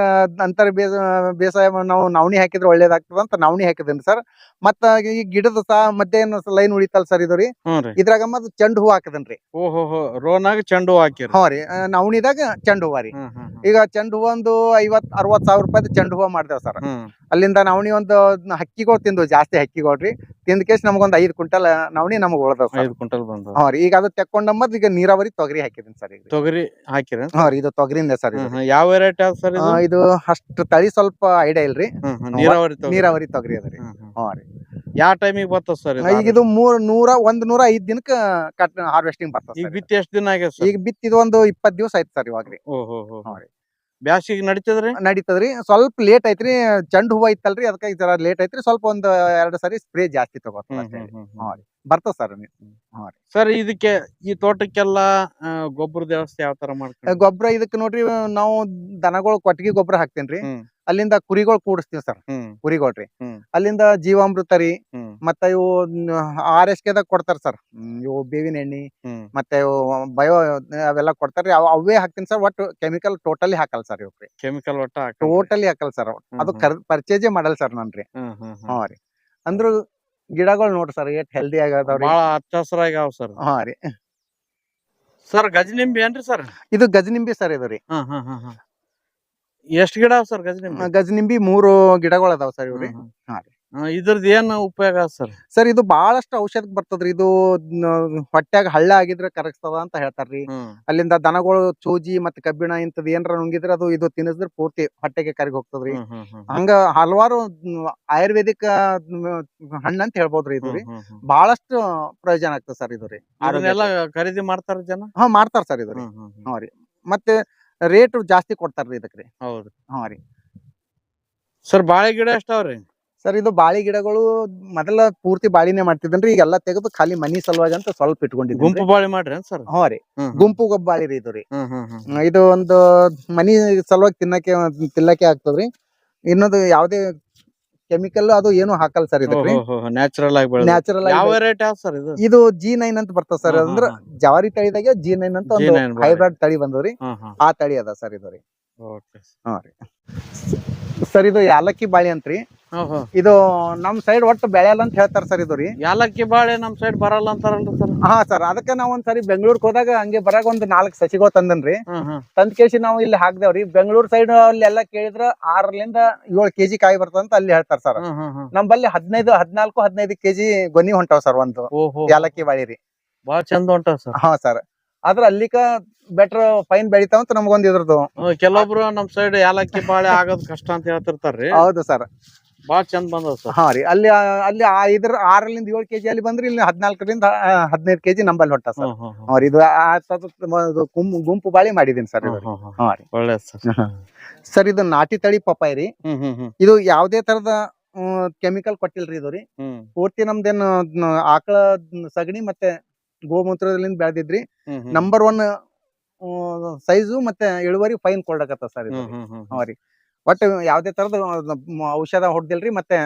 ಅಂತರ ಬೇಸ ಬೇಸಾಯ ನಾವು ನವಣಿ ಹಾಕಿದ್ರೆ ಒಳ್ಳೇದಾಗ್ತದ ಅಂತ ನವಣಿ ಹಾಕಿದೇನಿ ಸರ್. ಮತ್ತ ಈ ಗಿಡದ ಸಹ ಮಧ್ಯೆ ಏನು ಲೈನ್ ಉಳಿತಲ್ ಸರ್ ಇದು ರೀ. ಹ್ಞೂ ರೀ. ಇದ್ರಾಗ ಮತ್ತೆ ಚೆಂಡು ಹೂ ಹಾಕದನ್ರಿ ಓಹೋ ರೋನಾಗ ಚೆಂಡು ಹೂ ಹಾಕಿ ಹಾ ರೀ. ನವಣಿದಾಗ ರೂಪಾಯಿದಾಗ ಚೆಂಡು ಹೂವ ರೀ. ಹ್ಮ್ ಹ್ಮ್ ಹ್ಮ್. ಈಗ ಚೆಂಡು ಹೂವ ಒಂದು ಐವತ್ ಅರವತ್ ಸಾವಿರ ರೂಪಾಯಿ ಚೆಂಡು ಹೂವ ಮಾಡ್ದೇವ್ ಸರ್. ಹ್ಮ್. ಅಲ್ಲಿಂದ ನವಣಿ ಒಂದು ಹಕ್ಕಿಗಳು ತಿಂದು ಜಾಸ್ತಿ ಹಕ್ಕಿಗಳು ರೀ. ತಿಂದ ಕೇಸ್ ನಮಗೊಂದ್ ಐದ್ ಕ್ವಿಂಟಲ್ ನವಣಿ ನಮಗ್ ಉಳ್ದವ್ ಸರ್. ಐದು ಕ್ವಿಂಟಲ್ ಬಂದು ಹಾ ರೀ ಈಗ ಅದು ತೆಕ್ಕೊಂಡಂಬದ್ ಈಗ ನೀರಾವರಿ ತೊಗರಿ ಹಾಕಿದೀನಿ ಸರ್ ಈಗ ತೊಗರಿ ಹಾಕಿರ? ಹಾ ರೀ ಇದು ತೊಗರಿಯಿಂದ ಸರ್ ಇದು. ಯಾವ ವೆರೈಟಿ ಆಗ ಸರ್ ಇದು? ಆ, ಇದು ಅಷ್ಟ್ ತಳಿ ಸ್ವಲ್ಪ ಐಡಿಯಾ ಇಲ್ರಿ. ಹ್ಮ್, ಹ್ಮ್. ನೀರಾವರಿ ತೊಗರಿ ನೀರಾವರಿ ತೊಗರಿ ಅದ ರೀ. ಹ್ಮ್, ಹ್ಮ್. ಹಾ ರೀ. ಯಾವ ಟೈಮಿಗೆ ಬರ್ತದ ಸರ್ ಈಗ ಇದು ಮೂರ್ ನೂರ ಒಂದ್ ನೂರ ಐದ್ ದಿನಕ್ಕ ಕಟ್ ಹಾರ್ವೆಸ್ಟಿಂಗ್ ಬರ್ತದೆ ಈಗ. ಬಿತ್ತಿ ಎಷ್ಟ್ ದಿನ ಆಗ್ಯದ ಈಗ ಬಿತ್ತಿದ ಒಂದು ಇಪ್ಪತ್ ದಿವಸ ಆಯ್ತು ಸರ್ ಇವಾಗ ರೀ ಓಹೋ ಹೋ ಹಾ. ರೀ. ಬ್ಯಾಸಿಗೆ ನಡೀತದ್ರಿ? ನಡೀತದ್ರಿ. ಸ್ವಲ್ಪ ಲೇಟ್ ಐತ್ರಿ ಚಂಡ್ ಹೂವ ಇತ್ತಲ್ರಿ. ಅದಕ್ಕೆ ಜರ ಲೇಟ್ ಐತ್ರಿ ಸ್ವಲ್ಪ ಒಂದ್ ಎರಡ್ ಸರಿ ಸ್ಪ್ರೇ ಜಾಸ್ತಿ ತಗೋತ ಹಾ ಬರ್ತದ ಸರ್ ಸರ್ ಇದಕ್ಕೆ ಈ ತೋಟಕ್ಕೆಲ್ಲ ಗೊಬ್ಬರದ ವ್ಯವಸ್ಥೆ ಯಾವ ತರ ಮಾಡ್ತೀವಿ ಗೊಬ್ಬರ ಇದಕ್ಕೆ ನೋಡ್ರಿ ನಾವು ದನಗಳು ಕೊಟ್ಟಿಗೆ ಗೊಬ್ಬರ ಹಾಕ್ತೇನ್ರಿ. ಅಲ್ಲಿಂದ ಕುರಿಗಳು ಕೂಡಿಸ್ತೀವಿ ಸರ್ ಕುರಿಗಳ್ರಿ. ಅಲ್ಲಿಂದ ಜೀವಾಮೃತ ರೀ ಮತ್ತ ಇವು ಆರ್ ಎಸ್ ಕೆದಾಗ ಕೊಡ್ತಾರ ಸರ್ ಇವು ಬೇವಿನ ಎಣ್ಣಿ ಮತ್ತೆ ಇವು ಬಯೋ ಅವೆಲ್ಲ ಕೊಡ್ತಾರ್ರಿ ಅವ್ ಹಾಕ್ತೀನಿ ಸರ್ ಒಟ್ಟು ಕೆಮಿಕಲ್ ಟೋಟಲಿ ಹಾಕಲ್ಲ ಸರ್ ಇವಕ್ರಿ ಕೆಮಿಕಲ್ ಒಟ್ಟು ಟೋಟಲಿ ಹಾಕಲ್ಲ ಸರ್ ಅದು ಪರ್ಚೇಜೇ ಮಾಡಲ್ಲ ಸರ್ ನನ್ರಿ ಹ್ಮ್ ಹ್ಮ್ ಹ್ಮ್. ಹಾ ರೀ. ಅಂದ್ರ ಗಿಡಗಳು ನೋಡ್ರಿ ಸರ್ ಎಷ್ಟ್ ಹೆಲ್ದಿ ಆಗದಾವ್ರಿ. ಬಹಳ ಹಚ್ಚ ಹಸ್ರಾಗಿ ಅವ ಸರ್. ಹಾ ರೀ. ಸರ್ ಗಜನಿಂಬಿ ಏನ್ರಿ ಸರ್? ಇದು ಗಜನಿಂಬಿ ಸರ್ ಇದು ರೀ. ಎಷ್ಟ್ ಗಿಡ ಅವ ಸರ್ ಗಜನಿಂಬಿ ಗಜನಿಂಬಿ ಮೂರು ಗಿಡಗಳು ಅದಾವ ಸರ್ ಇವ್ರಿ. ಹಾ ರೀ. ಆ, ಇದ್ರದ್ ಏನ್ ಉಪಯೋಗ ಸರ್? ಸರ್ ಇದು ಬಹಳಷ್ಟು ಔಷಧಕ್ ಬರ್ತದ್ರಿ. ಇದು ಹೊಟ್ಟೆಗೆ ಹೊಟ್ಯಾಗ ಹಳ್ಳ ಆಗಿದ್ರೆ ಕರಗಿಸ್ತದ ಅಂತ ಹೇಳ್ತಾರ್ರಿ. ಅಲ್ಲಿಂದ ದನಗಳು ಚೂಜಿ ಮತ್ತೆ ಕಬ್ಬಿಣ ಇಂಥದ್ ಏನ್ರ ನುಂಗಿದ್ರೆ ಅದು ಇದು ತಿನ್ನಿಸಿದ್ರೆ ಪೂರ್ತಿ ಹೊಟ್ಟೆಗೆ ಕರಗಿ ಹೋಗ್ತದ್ರಿ. ಹಂಗ ಹಲವಾರು ಆಯುರ್ವೇದಿಕ್ ಹಣ್ಣು ಅಂತ ಹೇಳ್ಬೋದ್ರಿ ಇದು ರೀ. ಬಹಳಷ್ಟು ಪ್ರಯೋಜನ ಆಗ್ತದೆ ಸರ್ ಇದು ರೀ. ಅದನ್ನೆಲ್ಲ ಖರೀದಿ ಮಾಡ್ತಾರ ಜನ? ಹಾ ಮಾಡ್ತಾರ ಸರ್ ಇದು ರೀ. ಹಾ ಮತ್ತೆ ರೇಟ್ ಜಾಸ್ತಿ ಕೊಡ್ತಾರ್ರಿ ಇದಕ್ಕೆ ರೀ ಹೌದು. ಹಾ ರೀ. ಸರ್ ಬಾಳೆ ಗಿಡ ಎಷ್ಟಾವ್ರಿ ಸರ್ ಇದು ಬಾಳಿ ಗಿಡಗಳು ಮೊದಲ ಪೂರ್ತಿ ಬಾಳಿನೇ ಮಾಡ್ತಿದ್ದನ್ರಿ. ಎಲ್ಲಾ ತೆಗೆದು ಖಾಲಿ ಮನಿ ಸಲುವಾಗಿ ಅಂತ ಸ್ವಲ್ಪ ಇಟ್ಕೊಂಡಿದ್ವಿ ಗುಂಪು ಬಾಳೆ ಮಾಡ್ರಿ ಸರ್ ಹಾ ರೀ. ಗುಂಪು ಗೊಬ್ಬಾಳಿ ರೀ ಇದು ರೀ. ಇದು ಒಂದು ಮನಿ ಸಲುವಾಗಿ ತಿನ್ನಕ್ಕೆ ತಿನ್ನಕ್ಕೆ ಆಗ್ತದ್ರಿ. ಇನ್ನೊಂದು ಯಾವ್ದೇ ಕೆಮಿಕಲ್ ಅದು ಏನು ಹಾಕಲ್ಲ ಸರ್ ಇದಕ್ಕೆ ನ್ಯಾಚುರಲ್ ಆಗಿ ನ್ಯಾಚುರಲ್ ಯಾವ ವೆರೈಟಿ ಯಾವ ಸರ್ ಇದು? ಇದು ಜಿ ನೈನ್ ಅಂತ ಬರ್ತದೆ ಸರ್ ಅಂದ್ರೆ. ಜವಾರಿ ತಳಿದಾಗ ಜಿ ನೈನ್ ಅಂತ ಒಂದು ಹೈಬ್ರಿಡ್ ತಳಿ ಬಂದವ್ರಿ ಆ ತಳಿ ಅದ ಸರ್ ಇದು ರೀ. ಓಕೆ ಹಾ ರೀ. ಸರ್ ಇದು ಯಾಲಕ್ಕಿ ಬಾಳಿ ಅಂತ್ರಿ ಇದು ನಮ್ ಸೈಡ್ ಒಟ್ಟು ಬೆಳೆಯಲ್ಲ ಅಂತ ಹೇಳ್ತಾರ ಸರ್ ಇದು ರೀ. ಯಾಲಕ್ಕಿ ಬಾಳೆ ನಮ್ ಸೈಡ್ ಬರಲ್ಲ ಅಂತಾರಲ್ರಿ ಸರ್ ಹಾ ಸರ್ ಅದಕ್ಕೆ ನಾವ್ ಒಂದ್ಸರಿ ಬೆಂಗಳೂರಿಗೆ ಹೋದಾಗ ಹಂಗೆ ಬರಾಗ ಒಂದ್ ನಾಲ್ಕು ಸಸಿಗೋ ತಂದನ್ರಿ ತಂದ್ ಕೇಸಿ ನಾವು ಇಲ್ಲಿ ಹಾಕ್ದೇವ್ರಿ ಬೆಂಗಳೂರು ಸೈಡ್ ಅಲ್ಲಿ ಎಲ್ಲಾ ಕೇಳಿದ್ರ ಆರರಿಂದ ಏಳು ಕೆಜಿ ಕಾಯಿ ಬರ್ತದಂತ ಅಲ್ಲಿ ಹೇಳ್ತಾರ ಸರ್. ನಮ್ಮಲ್ಲಿ ಹದಿನೈದು ಹದಿನಾಲ್ಕು ಹದಿನೈದು ಕೆಜಿ ಗೊನಿ ಹೊಂಟಾವ್ ಸರ್ ಒಂದು ಯಾಲಕ್ಕಿ ಬಾಳಿ ರೀ. ಬಾಳ ಚಂದ ಹೊಂಟ ಸರ್. ಹಾ ಸರ್. ಆದ್ರ ಅಲ್ಲಿಕ ಬೆಟರ್ ಫೈನ್ ಬೆಳಿತಾವಂತ ನಮ್ಗೊಂದ್ ಇದ್ರದ್ದು. ಕೆಲವೊಬ್ರು ನಮ್ ಸೈಡ್ ಯಾಲಕ್ಕಿ ಬಾಳೆ ಆಗೋದ್ ಕಷ್ಟ ಅಂತ ಹೇಳ್ತಿರ್ತಾರ್ರಿ. ಹೌದು ಸರ್. ಬಾಳ ಚಂದ ಬಂದದ ಸರ್. ಹಾ ರೀ ಅಲ್ಲಿ ಆ, ಅಲ್ಲಿ ಆ ಇದ್ರ ಆರರಿಂದ ಏಳು ಕೆಜಿ ಅಲ್ಲಿ ಬಂದ್ರಿ ಇಲ್ಲಿ ಹದಿನಾಲ್ಕರಿಂದ ಹದಿನೈದು ಕೆಜಿ ನಂಬಲ್ಲಿ ಹೊಂಟ ಸರ್. ಹಾ ರೀ ಇದು ಆ ತದ್- ಇದು ಗುಂಪು ಗುಂಪು ಬಾಳಿ ಮಾಡಿದೀನಿ ಸರ್ ಇದು. ಹಾ ರೀ. ಒಳ್ಳೇದ್ ಸರ್. ಸರ್ ಇದು ನಾಟಿ ತಳಿ ಪಪ್ಪಾಯಿ ರೀ. ಹ್ಮ್ ಹ್ಮ್ ಹ್ಮ್. ಇದು ಯಾವ್ದೇ ತರದ ಕೆಮಿಕಲ್ ಕೊಟ್ಟಿಲ್ರಿ ಇದು ರೀ. ಹ್ಮ್. ಪೂರ್ತಿ ನಮ್ದೇನ್ ನ- ಆಕಳ ಸಗಣಿ ಮತ್ತೆ ಗೋಮೂತ್ರದಿಂದ ಬೆಳೆದಿದ್ರಿ. ಹ್ಮ್ ಹ್ಮ್. ನಂಬರ್ ಒನ್ ಸೈಜು ಮತ್ತೆ ಇಳುವರಿ ಫೈನ್ ಕೊಡಕತ್ತ ಸರ್ ಇದು ಹ್ಮ್ ಹ್ಮ್ ಹ್ಮ್. ಹಾ ರೀ. ಒಟ್ಟು ಯಾವ್ದೇ ತರದ ಔಷಧ ಹೊಡ್ದಿಲ್ರಿ ಮತ್ತೆ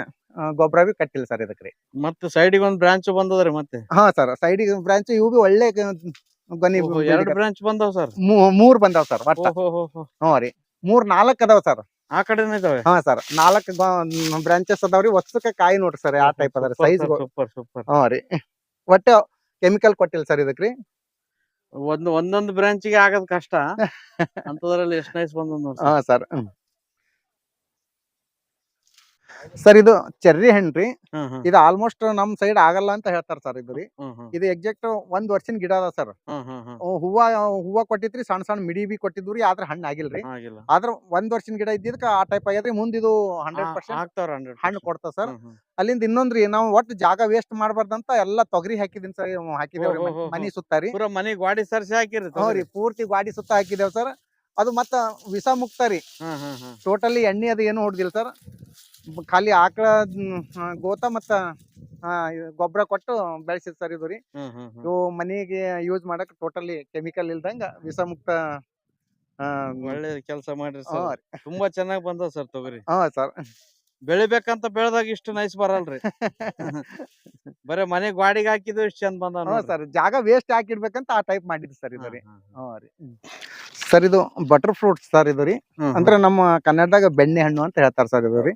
ಗೊಬ್ಬರ ಬಿ ಕಟ್ಟಿಲ್ಲ ಸರ್ ಇದಕ್ರಿ ಮತ್ತೆ ಸೈಡಿಗೆ ಒಂದ್ ಬ್ರಾಂಚ್ ಬಂದದ್ರಿ ಮತ್ತೆ? ಹಾ ಸರ್ ಸೈಡಿಗೆ ಬ್ರಾಂಚ್ ಇವು ಬಿ ಒಳ್ಳೆ ಬನ್ನಿ ಗೊನಿ ಎರಡ್ ಬ್ರಾಂಚ್ ಬಂದವ ಸರ್? ಮೂರ್ ಬಂದಾವ್ ಸರ್ ಒಟ್ಟ ಓಹೋ ಹೋ ಹೋ. ಹ್ಞೂ ರೀ ಮೂರ್ ನಾಲ್ಕ್ ಅದಾವ ಸರ್. ಆ ಕಡೆ ಇದಾವೆ? ಹಾ ಸರ್ ನಾಲ್ಕ್ ಬ್ರಾಂಚಸ್ ಅದಾವ್ರಿ ವರ್ಷಕ್ಕೆ ಕಾಯಿ ನೋಡ್ರಿ ಸರ್ ಆ ಟೈಪ್ ಅದಾರ ಸೈಜ್ ಸೂಪರ್ ಸೂಪರ್ ಹಾ ರೀ ಒಟ್ಟ ಕೆಮಿಕಲ್ ಕೊಟ್ಟಿಲ್ಲ ಸರ್ ಇದಕ್ರಿ ಒಂದ್ ಒಂದೊಂದ್ ಬ್ರಾಂಚಿಗೆ ಆಗದ್ ಕಷ್ಟ. ಅಂತದ್ರಲ್ಲಿ ಎಷ್ಟು ನೈಸ್ ಬಂದ್ ಹಾ ಸರ್ ಸರ್ ಇದು ಚೆರ್ರಿ ಹಣ್ಣು ರೀ ಇದು ಆಲ್ಮೋಸ್ಟ್ ನಮ್ ಸೈಡ್ ಆಗಲ್ಲ ಅಂತ ಹೇಳ್ತಾರ ಸರ್ ಇದು ರೀ. ಇದು ಎಕ್ಸಾಕ್ಟ್ ಒಂದ್ ವರ್ಷಿನ ಗಿಡ ಅದ ಸರ್. ಹೂವಾ ಹೂವಾ ಕೊಟ್ಟಿತ್ರಿ ಸಣ್ಣ ಸಣ್ಣ ಮಿಡಿ ಬಿ ಕೊಟ್ಟಿದ್ವು ರೀ ಆದ್ರ ಹಣ್ಣು ಆಗಿಲ್ರಿ ಆದ್ರೆ ಒಂದ್ ವರ್ಷಿನ ಗಿಡ ಇದ್ದಿದ್ಕ ಆ ಟೈಪ್ ಆಗ್ಯದ್ರಿ ಮುಂದ್ ಇದು ಹಂಡ್ರೆಡ್ ಪರ್ಸೆಂಟ್ ಹಣ್ಣು ಕೊಡ್ತಾವ ಸರ್. ಅಲ್ಲಿಂದ ಇನ್ನೊಂದ್ರಿ ನಾವು ಒಟ್ಟು ಜಾಗ ವೇಸ್ಟ್ ಮಾಡಬಾರ್ದಂತ ಎಲ್ಲಾ ತೊಗರಿ ಹಾಕಿದೀನಿ ಸರ್ ಹಾಕಿದೇವ್ರಿ. ಮನಿ ಸುತ್ತಾರಿ ರೀ. ಮನಿ ಗಾಡಿ ಸರ್ಸಿ ಹಾಕಿರಿ ಹ್ಞೂ ಪೂರ್ತಿ ಗಾಡಿ ಸುತ್ತ ಹಾಕಿದೇವ್ ಸರ್. ಅದು ಮತ್ತ ವಿಷ ಮುಕ್ತ ರೀ. ಟೋಟಲಿ ಎಣ್ಣೆ ಅದು ಏನು ಹೊಡ್ದಿಲ್ಲ ಸರ್. ಖಾಲಿ ಆಕಳ ಗೋತ ಮತ್ತ ಗೊಬ್ಬರ ಕೊಟ್ಟು ಬೆಳೆಸಿದ್ ಸರ್ ಇದು ರೀ. ಇವು ಮನೆಗೆ ಯೂಸ್ ಮಾಡಕ್ ಟೋಟಲಿ ಕೆಮಿಕಲ್ ಇಲ್ದಂಗ ವಿಷಮುಕ್ತ ಒಳ್ಳೆ ಕೆಲಸ ಮಾಡ್ರಿ ಸರ್. ತುಂಬಾ ಚೆನ್ನಾಗಿ ಬಂದ ಸರ್ ತೊಗರಿ. ಹಾ ಸರ್. ಬೆಳಿಬೇಕಂತ ಬೆಳೆದಾಗ ಇಷ್ಟು ನೈಸ್ ಬರಲ್ರಿ. ಬರೇ ಮನೆ ಗಾಡಿಗೆ ಹಾಕಿದ್ದು ಇಷ್ಟು ಚಂದ ಬಂದ ಸರ್ ಜಾಗ ವೇಸ್ಟ್ ಹಾಕಿಡ್ಬೇಕಂತ ಆ ಟೈಪ್ ಮಾಡಿದ್ರಿ ಸರ್ ಇದು ರೀ. ಹ್ಞೂ ಸರ್ ಇದು ಬಟರ್ ಫ್ರೂಟ್ಸ್ ಸರ್ ಇದು ರೀ. ಅಂದ್ರೆ ನಮ್ಮ ಕನ್ನಡದಾಗ ಬೆಣ್ಣೆ ಹಣ್ಣು ಅಂತ ಹೇಳ್ತಾರೆ ಸರ್ ಇದು ರೀ.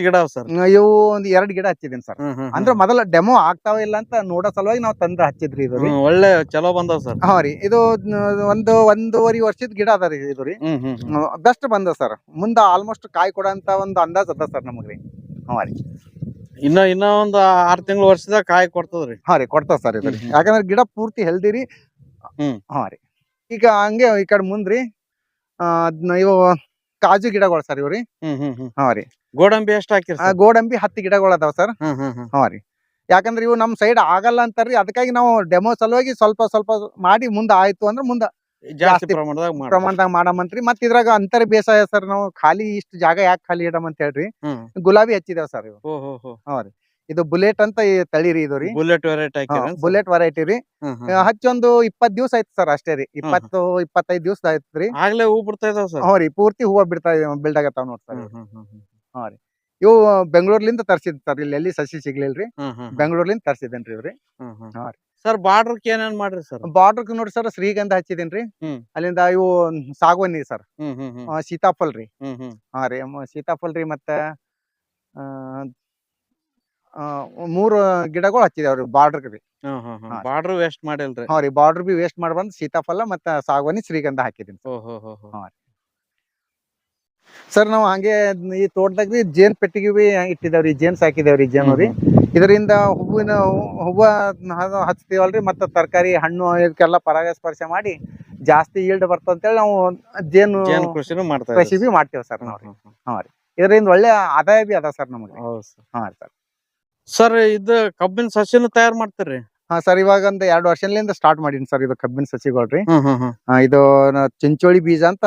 ಗಿಡ ಸರ್? ಇವು ಒಂದ್ ಎರಡ್ ಗಿಡ ಹಚ್ಚಿದೀನಿ ಸರ್. ಅಂದ್ರೆ ಮೊದಲ ಡೆಮೋ ಆಗ್ತಾವ ಇಲ್ಲ ಅಂತ ನೋಡೋ ಸಲುವಾಗಿ ನಾವು ತಂದ್ರೆ ಹಚ್ಚಿದ್ರಿ ಇದು ಒಳ್ಳೆ ಚಲೋ ಬಂದವ ಸರ್. ಹಾ ರೀ ಇದು ಒಂದು ಒಂದೂವರೆ ವರ್ಷದ ಗಿಡ ಅದ ರೀ ಇದು ರೀ. ಬೆಸ್ಟ್ ಬಂದ ಸರ್. ಮುಂದ ಆಲ್ಮೋಸ್ಟ್ ಕಾಯಿ ಕೊಡಂತ ಒಂದು ಅಂದಾಜ್ ಅದ ಸರ್ ನಮಗ್ರಿ. ಹಾಂ ರೀ. ಇನ್ನ ಇನ್ನ ಒಂದು ಆರು ತಿಂಗಳ ವರ್ಷದಾಗ ಕಾಯಿ ಕೊಡ್ತದ್ರಿ. ಹಾ ರೀ ಕೊಡ್ತಾವ ಸರ್ ಇದು ರೀ. ಹ್ಮ್ ಹ್ಮ್. ಯಾಕಂದ್ರೆ ಗಿಡ ಪೂರ್ತಿ ಹೆಲ್ದಿ ರೀ. ಹ್ಮ್. ಹಾ ರೀ. ಈಗ ಹಂಗೆ ಈ ಕಡೆ ಮುಂದ್ರಿ ಆ, ಅದ್ನ ಇವು ಕಾಜು ಗಿಡಗಳು ಸರ್ ಇವ್ರಿ. ರೀ ಹ್ಮ್ ಹ್ಮ್ ಹ್ಮ್. ಹಾ ರೀ. ಗೋಡಂಬಿ ಎಷ್ಟು ಹಾಕಿರಿ ಆ, ಗೋಡಂಬಿ ಹತ್ತು ಗಿಡಗಳು ಅದಾವ ಸರ್. ಹ್ಮ್ ಹ್ಮ್ ಹ್ಮ್. ಹಾ ರೀ. ಯಾಕಂದ್ರೆ ಇವು ನಮ್ಮ ಸೈಡ್ ಆಗಲ್ಲ ಅಂತಾರ್ರಿ ಅದಕ್ಕಾಗಿ ನಾವು ಡೆಮೋ ಸಲುವಾಗಿ ಸ್ವಲ್ಪ ಸ್ವಲ್ಪ ಮಾಡಿ ಮುಂದೆ ಆಯ್ತು ಅಂದ್ರೆ ಮುಂದ ಜಾಸ್ತಿ ಪ್ರಮಾಣದಾಗ ಮಾಡಿ ಪ್ರಮಾಣದಾಗ ಮಾಡಮಂತ್ರಿ. ಮತ್ ಇದ್ರಾಗ ಅಂತರ ಬೇಸಾಯ ಸರ್ ನಾವು ಖಾಲಿ ಇಷ್ಟು ಜಾಗ ಯಾಕೆ ಖಾಲಿ ಇಡಮಂತ ಹೇಳ್ರಿ. ಗುಲಾಬಿ ಹಚ್ಚಿದೇವ್ ಸರ್ ಇವು ಹೋ ಹೋ ಹೋ ಇದು ಬುಲೆಟ್ ಅಂತ ತಳಿ ರೀ ಇದು ರೀ. ಬುಲೆಟ್ ವೆರೈಟಿ ಬುಲೆಟ್ ವೆರೈಟಿ ರೀ. ಹಚ್ಚೊಂದು ಇಪ್ಪತ್ ದಿವಸ ಆಯ್ತು ಸರ್ ಅಷ್ಟೇ ರೀ. ಇಪ್ಪತ್ತು ಇಪ್ಪತ್ತೈದು ದಿವಸ ಆಯ್ತು ರೀ. ಆಗ್ಲೇ ಹೂ ಬಿಡ್ತಾ ಇದಾವ ಸರ್? ಹ್ಞೂ ರೀ. ಪೂರ್ತಿ ಹೂವ ಬಿಡ್ತಾ ಬಿಲ್ಡ್ ಆಗತ್ತಾವ ನೋಡ್ ಸರ್ ಹ್ಮ್ ಹ್ಮ್. ಇವು ಬೆಂಗಳೂರ್ಲಿಂದ ತರ್ಸಿದ್ ಸರ್. ಇಲ್ಲಿ ಎಲ್ಲಿ ಸಸಿ ಸಿಗ್ಲಿಲ್ರಿ? ಬೆಂಗಳೂರ್ಲಿಂದ ತರ್ಸಿದೇನ್ರಿ ಇವ್ರಿ. ಹಾ ರೀ. ಹಾ ಸರ್ ಬಾರ್ಡರ್ ಏನೇನ್ ಮಾಡ್ರಿ ಸರ್ ಬಾರ್ಡರ್ ನೋಡಿ ಸರ್ ಶ್ರೀಗಂಧ ಹಚ್ಚಿದೇನ್ರಿ. ಅಲ್ಲಿಂದ ಇವು ಸಾಗುವನಿ ಸರ್ ಸೀತಾಫಲ್ ರೀ. ಹಾ ರೀ ಸೀತಾಫಲ್ ರೀ ಮತ್ತ ಮೂರು ಗಿಡಗಳು ಹಚ್ಚಿದೇವ್ರಿ ಬಾರ್ಡರ್ ರೀ. ಬಾರ್ಡರ್ ವೇಸ್ಟ್ ಮಾಡಿಲ್ರಿ. ಹಾ ರೀ ಬಾರ್ಡರ್ ಬಿ ವೇಸ್ಟ್ ಮಾಡಿ ಬಂದು ಸೀತಾಫಲ ಮತ್ತ ಸಾಗವಾನಿ ಶ್ರೀಗಂಧ ಹಾಕಿದೀನಿ ಸರ್ ನಾವು ಹಂಗೆ ಈ ತೋಟದಾಗ ಜೇನ್ ಪೆಟ್ಟಿಗೆ ಬಿ ಇಟ್ಟಿದೇವ್ರಿ ಜೇನ್ಸ್ ಹಾಕಿದೇವ್ರಿ ಜೇನು ರೀ. ಇದರಿಂದ ಹೂವಿನ ಹೂವ ಹಚ್ತೀವಲ್ಲ ಹಚ್ತೀವಲ್ರಿ ಮತ್ತ ತರಕಾರಿ ಹಣ್ಣು ಇದಕ್ಕೆಲ್ಲ ಪರಾಗಸ್ಪರ್ಶ ಮಾಡಿ ಜಾಸ್ತಿ ಈಲ್ಡ್ ಬರ್ತಂತೇಳಿ ನಾವು ಜೇನು ಜೇನು ಕೃಷಿನೂ ಮಾಡ್ತಾ ಕೃಷಿ ಬಿ ಮಾಡ್ತೇವೆ ಸರ್ ನಾವು ರೀ. ಇದರಿಂದ ಒಳ್ಳೆ ಆದಾಯ ಬಿ ಅದ ಸರ್ ನಮಗೆ. ಹೌದು ರೀ ಹಾ ಸರ್. ಸರ್ ಇದು ಕಬ್ಬಿನ ಸಸಿನ ತಯಾರು ಮಾಡ್ತೀರಿ? ಹಾ ಸರ್ ಇವಾಗ ಒಂದ್ ಎರಡು ವರ್ಷದಿಂದ ಸ್ಟಾರ್ಟ್ ಮಾಡೀನಿ ಸರ್ ಇದು ಕಬ್ಬಿನ ಸಸಿಗಳ್ರಿ. ಇದು ಚಿಂಚೋಳಿ ಬೀಜ ಅಂತ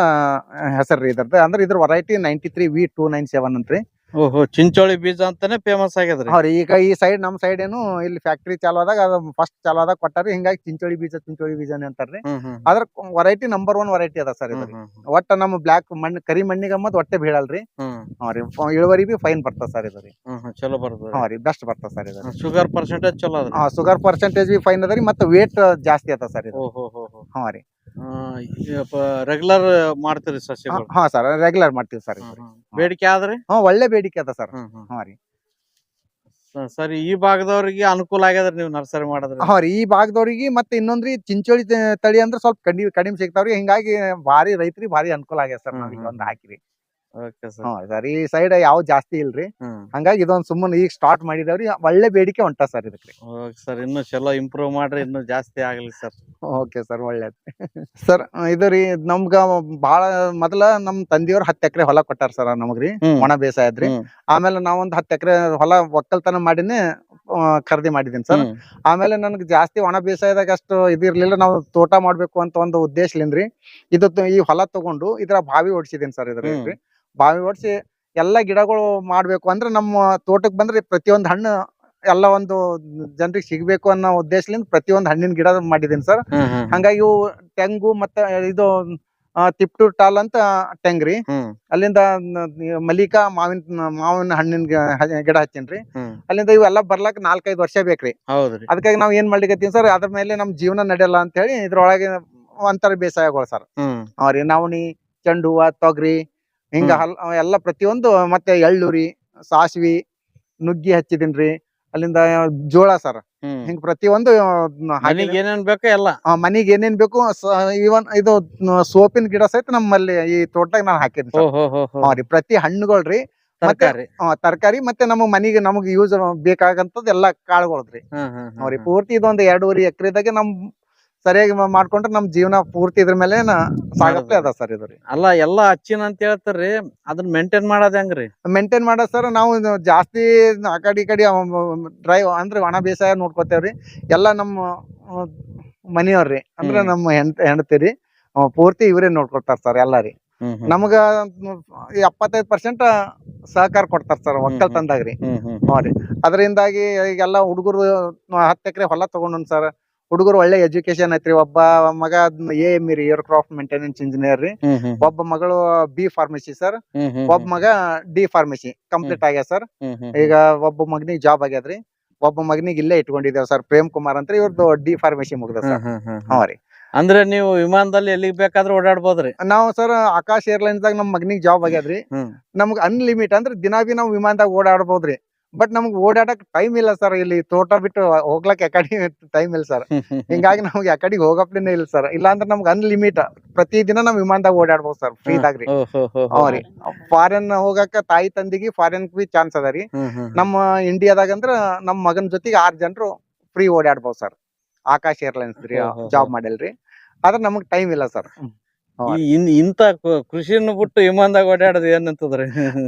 ಹೆಸರು ರೀ ಇದ್ರದ್ದು. ಅಂದ್ರೆ ಇದ್ರ variety ninety three V two nine seven ಅಂತ್ರಿ. ಓಹೋ ಚಿಂಚೋಳಿ ಬೀಜ ಅಂತಾನೆ ಫೇಮಸ್ ಆಗ್ಯದ್ರಿ. ಹೌದ್ರಿ ಈಗ ಈ ಸೈಡ್ ನಮ್ ಸೈಡ್ ಏನು ಇಲ್ಲಿ ಫ್ಯಾಕ್ಟ್ರಿ ಚಾಲು ಆದಾಗ ಅದು ಫಸ್ಟ್ ಚಾಲು ಆದಾಗ ಕೊಟ್ಟಾರಿ ಹಿಂಗಾಗಿ ಚಿಂಚೋಳಿ ಬೀಜ ಚಿಂಚೋಳಿ ಬೀಜನೇ ಅಂತಾರ್ರಿ. ಅದ್ರ ವೆರೈಟಿ ನಂಬರ್ ಒನ್ ವೆರೈಟಿ ಅದ ಸರ್ ಇದ್ರಿ. ಒಟ್ಟ ನಮ್ಮ ಬ್ಲಾಕ್ ಮಣ್ಣು ಕರಿ ಮಣ್ಣಿಗೆ ಮತ್ ಒಟ್ಟೆ ಬೀಳಲ್ರಿ. ರೀ ಇಳುವರಿ ಬಿ ಫೈನ್ ಬರ್ತದ ಸರ್ ಇದ್ರಿ. ಚಲೋ ಬರ್ತದ. ಹಾ ರೀ ಬೆಸ್ಟ್ ಬರ್ತದ ಸರ್ ಇದ್ರಿ. ಶುಗರ್ ಪರ್ಸೆಂಟೇಜ್ ಚಲೋ ಅದ ಹಾ ಶುಗರ್ ಪರ್ಸೆಂಟೇಜ್ ಬಿ ಫೈನ್ ಅದ ರೀ ಮತ್ತೆ ವೇಟ್ ಜಾಸ್ತಿ ಅದ ಸರ್ ಇದು ಹಾ ರೀ. ರೆಗ್ಯುಲರ್ ಮಾಡ್ತೀರಿ ಸಸಿ ಹಾ ಸರ್ ರೆಗ್ಯುಲರ್ ಮಾಡ್ತೀವಿ ಸರ್. ಬೇಡಿಕೆ ಆದ್ರೆ? ಹಾ ಒಳ್ಳೆ ಬೇಡಿಕೆ ಅದ ಸರ್ ಹಾ ರೀ. ಸರಿ ಈ ಭಾಗದವ್ರಿಗೆ ಅನುಕೂಲ ಆಗ್ಯದ್ರಿ ನೀವು ನರ್ಸರಿ ಮಾಡಿದ್ರೆ? ಹಾ ರೀ ಈ ಭಾಗದವ್ರಿಗೆ ಮತ್ತೆ ಇನ್ನೊಂದ್ರಿ ಚಿಂಚೋಳಿ ತಳಿ ಅಂದ್ರೆ ಸ್ವಲ್ಪ ಕಡಿಮೆ ಕಡಿಮೆ ಸಿಗ್ತಾವ್ರಿ. ಹಿಂಗಾಗಿ ಭಾರಿ ರೈತರಿಗೆ ಭಾರಿ ಅನುಕೂಲ ಆಗ್ಯದ ಸರ್ ನಾವ್ ಹಾಕಿರಿ. ಓಕೆ ಸರ್ ಈ ಸೈಡ್ ಯಾವ ಜಾಸ್ತಿ ಇಲ್ರಿ. ಹ್ಮ್. ಹಂಗಾಗಿ ಇದೊಂದ್ ಸುಮ್ಮನೆ ಈಗ ಸ್ಟಾರ್ಟ್ ಮಾಡಿದವ್ರಿ ಒಳ್ಳೆ ಬೇಡಿಕೆ ಹೊಂಟ ಸರ್ ಇದಕ್ಕೆ. ಓಕೆ ಸರ್ ಇನ್ನು ಚಲೋ ಇಂಪ್ರೂವ್ ಮಾಡ್ರಿ ಇನ್ನು ಜಾಸ್ತಿ ಆಗ್ಲಿ ಸರ್ ಓಕೆ ಸರ್ ಒಳ್ಳೇದ್. ಸರ್ ಇದು ರೀ ನಮ್ಗ ಬಾಳ ಮೊದಲ ನಮ್ ತಂದೆಯವ್ರ ಹತ್ತ್ ಎಕರೆ ಹೊಲ ಕೊಟ್ಟಾರ ಸರ್ ನಮಗ್ರಿ. ಹ್ಮ್. ಒಣ ಬೇಸಾಯದ್ರಿ. ಹ್ಮ್. ಆಮೇಲೆ ನಾವೊಂದ್ ಹತ್ತ್ ಎಕರೆ ಹೊಲ ಒಕ್ಕಲ್ತನ ಮಾಡಿನೇ ಆ, ಖರೀದಿ ಮಾಡಿದೀನಿ ಸರ್ ಹ್ಮ್. ಆಮೇಲೆ ನನಗೆ ಜಾಸ್ತಿ ಒಣ ಬೇಸಾಯದಾಗ ಅಷ್ಟು ಇದಿರ್ಲಿಲ್ಲ ನಾವು ತೋಟ ಮಾಡ್ಬೇಕು ಅಂತ ಒಂದು ಉದ್ದೇಶಲಿಂದ್ರಿ. ಇದು ತ- ಈ ಹೊಲ ತಗೊಂಡು ಇದ್ರ ಬಾವಿ ಓಡಿಸಿದೀನಿ ಸರ್ ಇದ್ರ ಹ್ಮ್. ಬಾವಿ ಓಡಿಸಿ ಎಲ್ಲಾ ಗಿಡಗಳು ಮಾಡ್ಬೇಕು ಅಂದ್ರೆ ನಮ್ಮ ತೋಟಕ್ಕೆ ಬಂದ್ರೆ ಪ್ರತಿಯೊಂದು ಹಣ್ಣು ಎಲ್ಲ ಒಂದು ಜನರಿಗೆ ಸಿಗ್ಬೇಕು ಅನ್ನೋ ಉದ್ದೇಶದಿಂದ ಪ್ರತಿಯೊಂದು ಹಣ್ಣಿನ ಗಿಡ ಮಾಡಿದೀನಿ ಸರ್. ಹಂಗಾಗಿ ಇವು ತೆಂಗು ಮತ್ತೆ ಇದು ತಿಪ್ಟು ತಿಪ್ಟೂರ್ ಟಾಲ್ ಅಂತ ತೆಂಗ್ರಿ. ಅಲ್ಲಿಂದ ಮಲಿಕಾ ಮಲ್ಲಿಕಾ ಮಾವಿನ ಮಾವಿನ ಹಣ್ಣಿನ ಗಿಡ ಹಚ್ಚೇನ್ರಿ. ಅಲ್ಲಿಂದ ಇವೆಲ್ಲ ಬರ್ಲಾಕ ನಾಲ್ಕೈದು ವರ್ಷ ಬೇಕ್ರಿ. ಹೌದ್ರಿ. ಅದಕ್ಕಾಗಿ ನಾವ್ ಏನ್ ಮಾಡ್ಲಿಕ್ಕೆ ಸರ್ ಅದ್ರ ಮೇಲೆ ನಮ್ ಜೀವನ ನಡೆಯಲ್ಲ ಅಂತ ಹೇಳಿ ಇದ್ರೊಳಗೆ ಒಂಥರ ಬೇಸಾಯಗಳು ಸರ್. ಅವ್ರಿ ನವಣಿ ಚೆಂಡು ಹೂವ ತೊಗರಿ ಹಿಂಗ ಹಲ್ ಎಲ್ಲ ಪ್ರತಿಯೊಂದು ಮತ್ತೆ ಎಳ್ಳುರಿ ಸಾಸ್ವಿ ನುಗ್ಗಿ ಹಚ್ಚಿದೀನ್ರಿ. ಅಲ್ಲಿಂದ ಜೋಳ ಸರ್. ಹಿಂಗ ಪ್ರತಿಯೊಂದು ಮನಿಗ್ ಏನೇನ್ ಬೇಕು ಎಲ್ಲ. ಮನಿಗೆ ಏನೇನ್ ಬೇಕು ಇವನ್ ಇದು ಸೋಪಿನ ಗಿಡ ಸಹಿತ ನಮ್ಮಲ್ಲಿ ಈ ತೋಟದಾಗ ನಾನು ಹಾಕಿದ್ನಿ ಹಾಂ ರೀ ಪ್ರತಿ ಹಣ್ಣುಗಳ್ರಿ ಮತ್ತೆ ತರಕಾರಿ. ತರಕಾರಿ ಮತ್ತೆ ನಮ್ಮ ಮನಿಗೆ ನಮಗ್ ಯೂಸ್ ಬೇಕಾಗಂತದ್ ಎಲ್ಲಾ ಕಾಳುಗಳ್ರಿ ಅವ್ರಿ. ಪೂರ್ತಿ ಇದೊಂದ್ ಎರಡೂವರೆ ಎಕರೆದಾಗ ನಮ್ ಸರಿಯಾಗಿ ಮಾಡ್ಕೊಂಡ್ರೆ ನಮ್ ಜೀವನ ಪೂರ್ತಿ ಇದ್ರ ಮೇಲೆ ಸಾಗಪ್ಲೆ ಅದ ಸರ್ ಇದು ರೀ. ಅಲ್ಲ ಎಲ್ಲಾ ಹಚ್ಚಿನ ಅಂತ ಹೇಳ್ತಾರ್ರಿ ಅದನ್ನ ಮೇಂಟೈನ್ ಮಾಡೋದ್ ಹೆಂಗ್ರಿ? ಮೇಂಟೈನ್ ಮಾಡೋದ್ ಸರ್ ನಾವು ಜಾಸ್ತಿ ಆ ಕಡೆ ಈ ಕಡೆ ಡ್ರೈವ್ ಅಂದ್ರೆ ಒಣ ಬೇಸಾಯ ನೋಡ್ಕೋತೇವ್ರಿ ಎಲ್ಲಾ ನಮ್ಮ ಮನೆಯವ್ರಿ ಅಂದ್ರೆ. ನಮ್ಮ ಹೆಂಡ್ ಹೆಂಡತಿರಿ ಪೂರ್ತಿ ಇವರೇ ನೋಡ್ಕೊಳ್ತಾರ ಸರ್ ಎಲ್ಲಾರಿ. ನಮಗ ಎಪ್ಪತ್ತೈದು ಪರ್ಸೆಂಟ್ ಸಹಕಾರ ಕೊಡ್ತಾರ ಸರ್ ಒಕ್ಕಲ್ತನದಾಗ್ರಿ ಹ್ಮ್. ಹ್ಮ್ ಹ್ಞೂ ರೀ. ಅದರಿಂದಾಗಿ ಈಗೆಲ್ಲ ಹುಡುಗರು ಹತ್ತು ಎಕರೆ ಹೊಲ ತಗೊಂಡ್ ಸರ್. ಹುಡುಗರು ಒಳ್ಳೆ ಎಜುಕೇಶನ್ ಐತ್ರಿ. ಒಬ್ಬ ಮಗ ಎ ಎಂ ರೀ ಏರ್ಕ್ರಾಫ್ಟ್ ಮೇಂಟೆನೆನ್ಸ್ ಇಂಜಿನಿಯರ್ ರೀ. ಒಬ್ಬ ಮಗಳು ಬಿ ಫಾರ್ಮಸಿ ಸರ್ ಒಬ್ಬ ಮಗ ಡಿ ಫಾರ್ಮಸಿ ಕಂಪ್ಲೀಟ್ ಆಗ್ಯಾದ ಸರ್ ಈಗ ಒಬ್ಬ ಮಗನಿಗೆ ಜಾಬ್ ಆಗ್ಯಾದ್ರಿ ಒಬ್ಬ ಮಗನಿಗೆ ಇಲ್ಲೇ ಇಟ್ಕೊಂಡಿದ್ದೇವೆ ಸರ್ ಪ್ರೇಮ್ ಕುಮಾರ್ ಅಂತ ಇವ್ರದ್ದು ಡಿ ಫಾರ್ಮಸಿ ಮುಗ್ದ ಸರ್ ಹಾ ರೀ. ಅಂದ್ರೆ ನೀವು ವಿಮಾನದಲ್ಲಿ ಎಲ್ಲಿಗ್ ಬೇಕಾದ್ರೂ ಓಡಾಡ್ಬೋದ್ರಿ ನಾವು ಸರ್ ಆಕಾಶ್ ಏರ್ಲೈನ್ಸ್ ದಾಗ ನಮ್ ಮಗನಿಗೆ ಜಾಬ್ ಆಗ್ಯದ್ರಿ. ನಮ್ಗ್ ಅನ್ಲಿಮಿಟ್ ಅಂದ್ರೆ ದಿನಾ ಬಿ ನಾವು ವಿಮಾನದಾಗ ಓಡಾಡ್ಬೋದ್ರಿ ಬಟ್ ನಮ್ಗೆ ಓಡಾಡಕ್ ಟೈಮ್ ಇಲ್ಲ ಸರ್ ಇಲ್ಲಿ ತೋಟ ಬಿಟ್ಟು ಹೋಗ್ಲಕ್ ಯಾಕಡೆ ಟೈಮ್ ಇಲ್ಲ ಸರ್ ಹಿಂಗಾಗಿ ನಮ್ಗೆ ಯಾಕಡೆ ಹೋಗಪ್ಲೇನೆ ಇಲ್ಲ ಸರ್ ಇಲ್ಲಾಂದ್ರೆ ನಮ್ಗೆ ಅನ್ಲಿಮಿಟ್ ಪ್ರತಿ ದಿನ ನಾವ್ ವಿಮಾನದಾಗ ಓಡಾಡ್ಬೋದು ಸರ್ ಫ್ರೀ ಓ, ಹೋ, ಹೋ, ಹೋ. ಹ್ಞೂ ರೀ. ಫಾರಿನ್ ಹೋಗಕ್ಕ ತಾಯಿ ತಂದಿಗೆ ಫಾರಿನ್ ಬಿ ಚಾನ್ಸ್ ಅದ ರೀ. ನಮ್ಮ ಇಂಡಿಯಾದಾಗ ಅಂದ್ರ ನಮ್ಮ ಮಗನ ಜೊತೆಗೆ ಆರ್ ಜನರು ಫ್ರೀ ಓಡಾಡ್ಬೋದು ಸರ್ ಆಕಾಶ್ ಏರ್ಲೈನ್ಸ್ ರೀ. ಜಾಬ್ ಮಾಡಿಲ್ರಿ. ಆದ್ರೆ ನಮಗ್ ಟೈಮ್ ಇಲ್ಲ ಸರ್ ಇಂತ ಕೃಷಿಯನ್ನು ಕೃಷಿನ ಬಿಟ್ಟು ವಿಮಾನದಾಗ ಓಡಾಡೋದು ಏನಂತದ್ರಿ?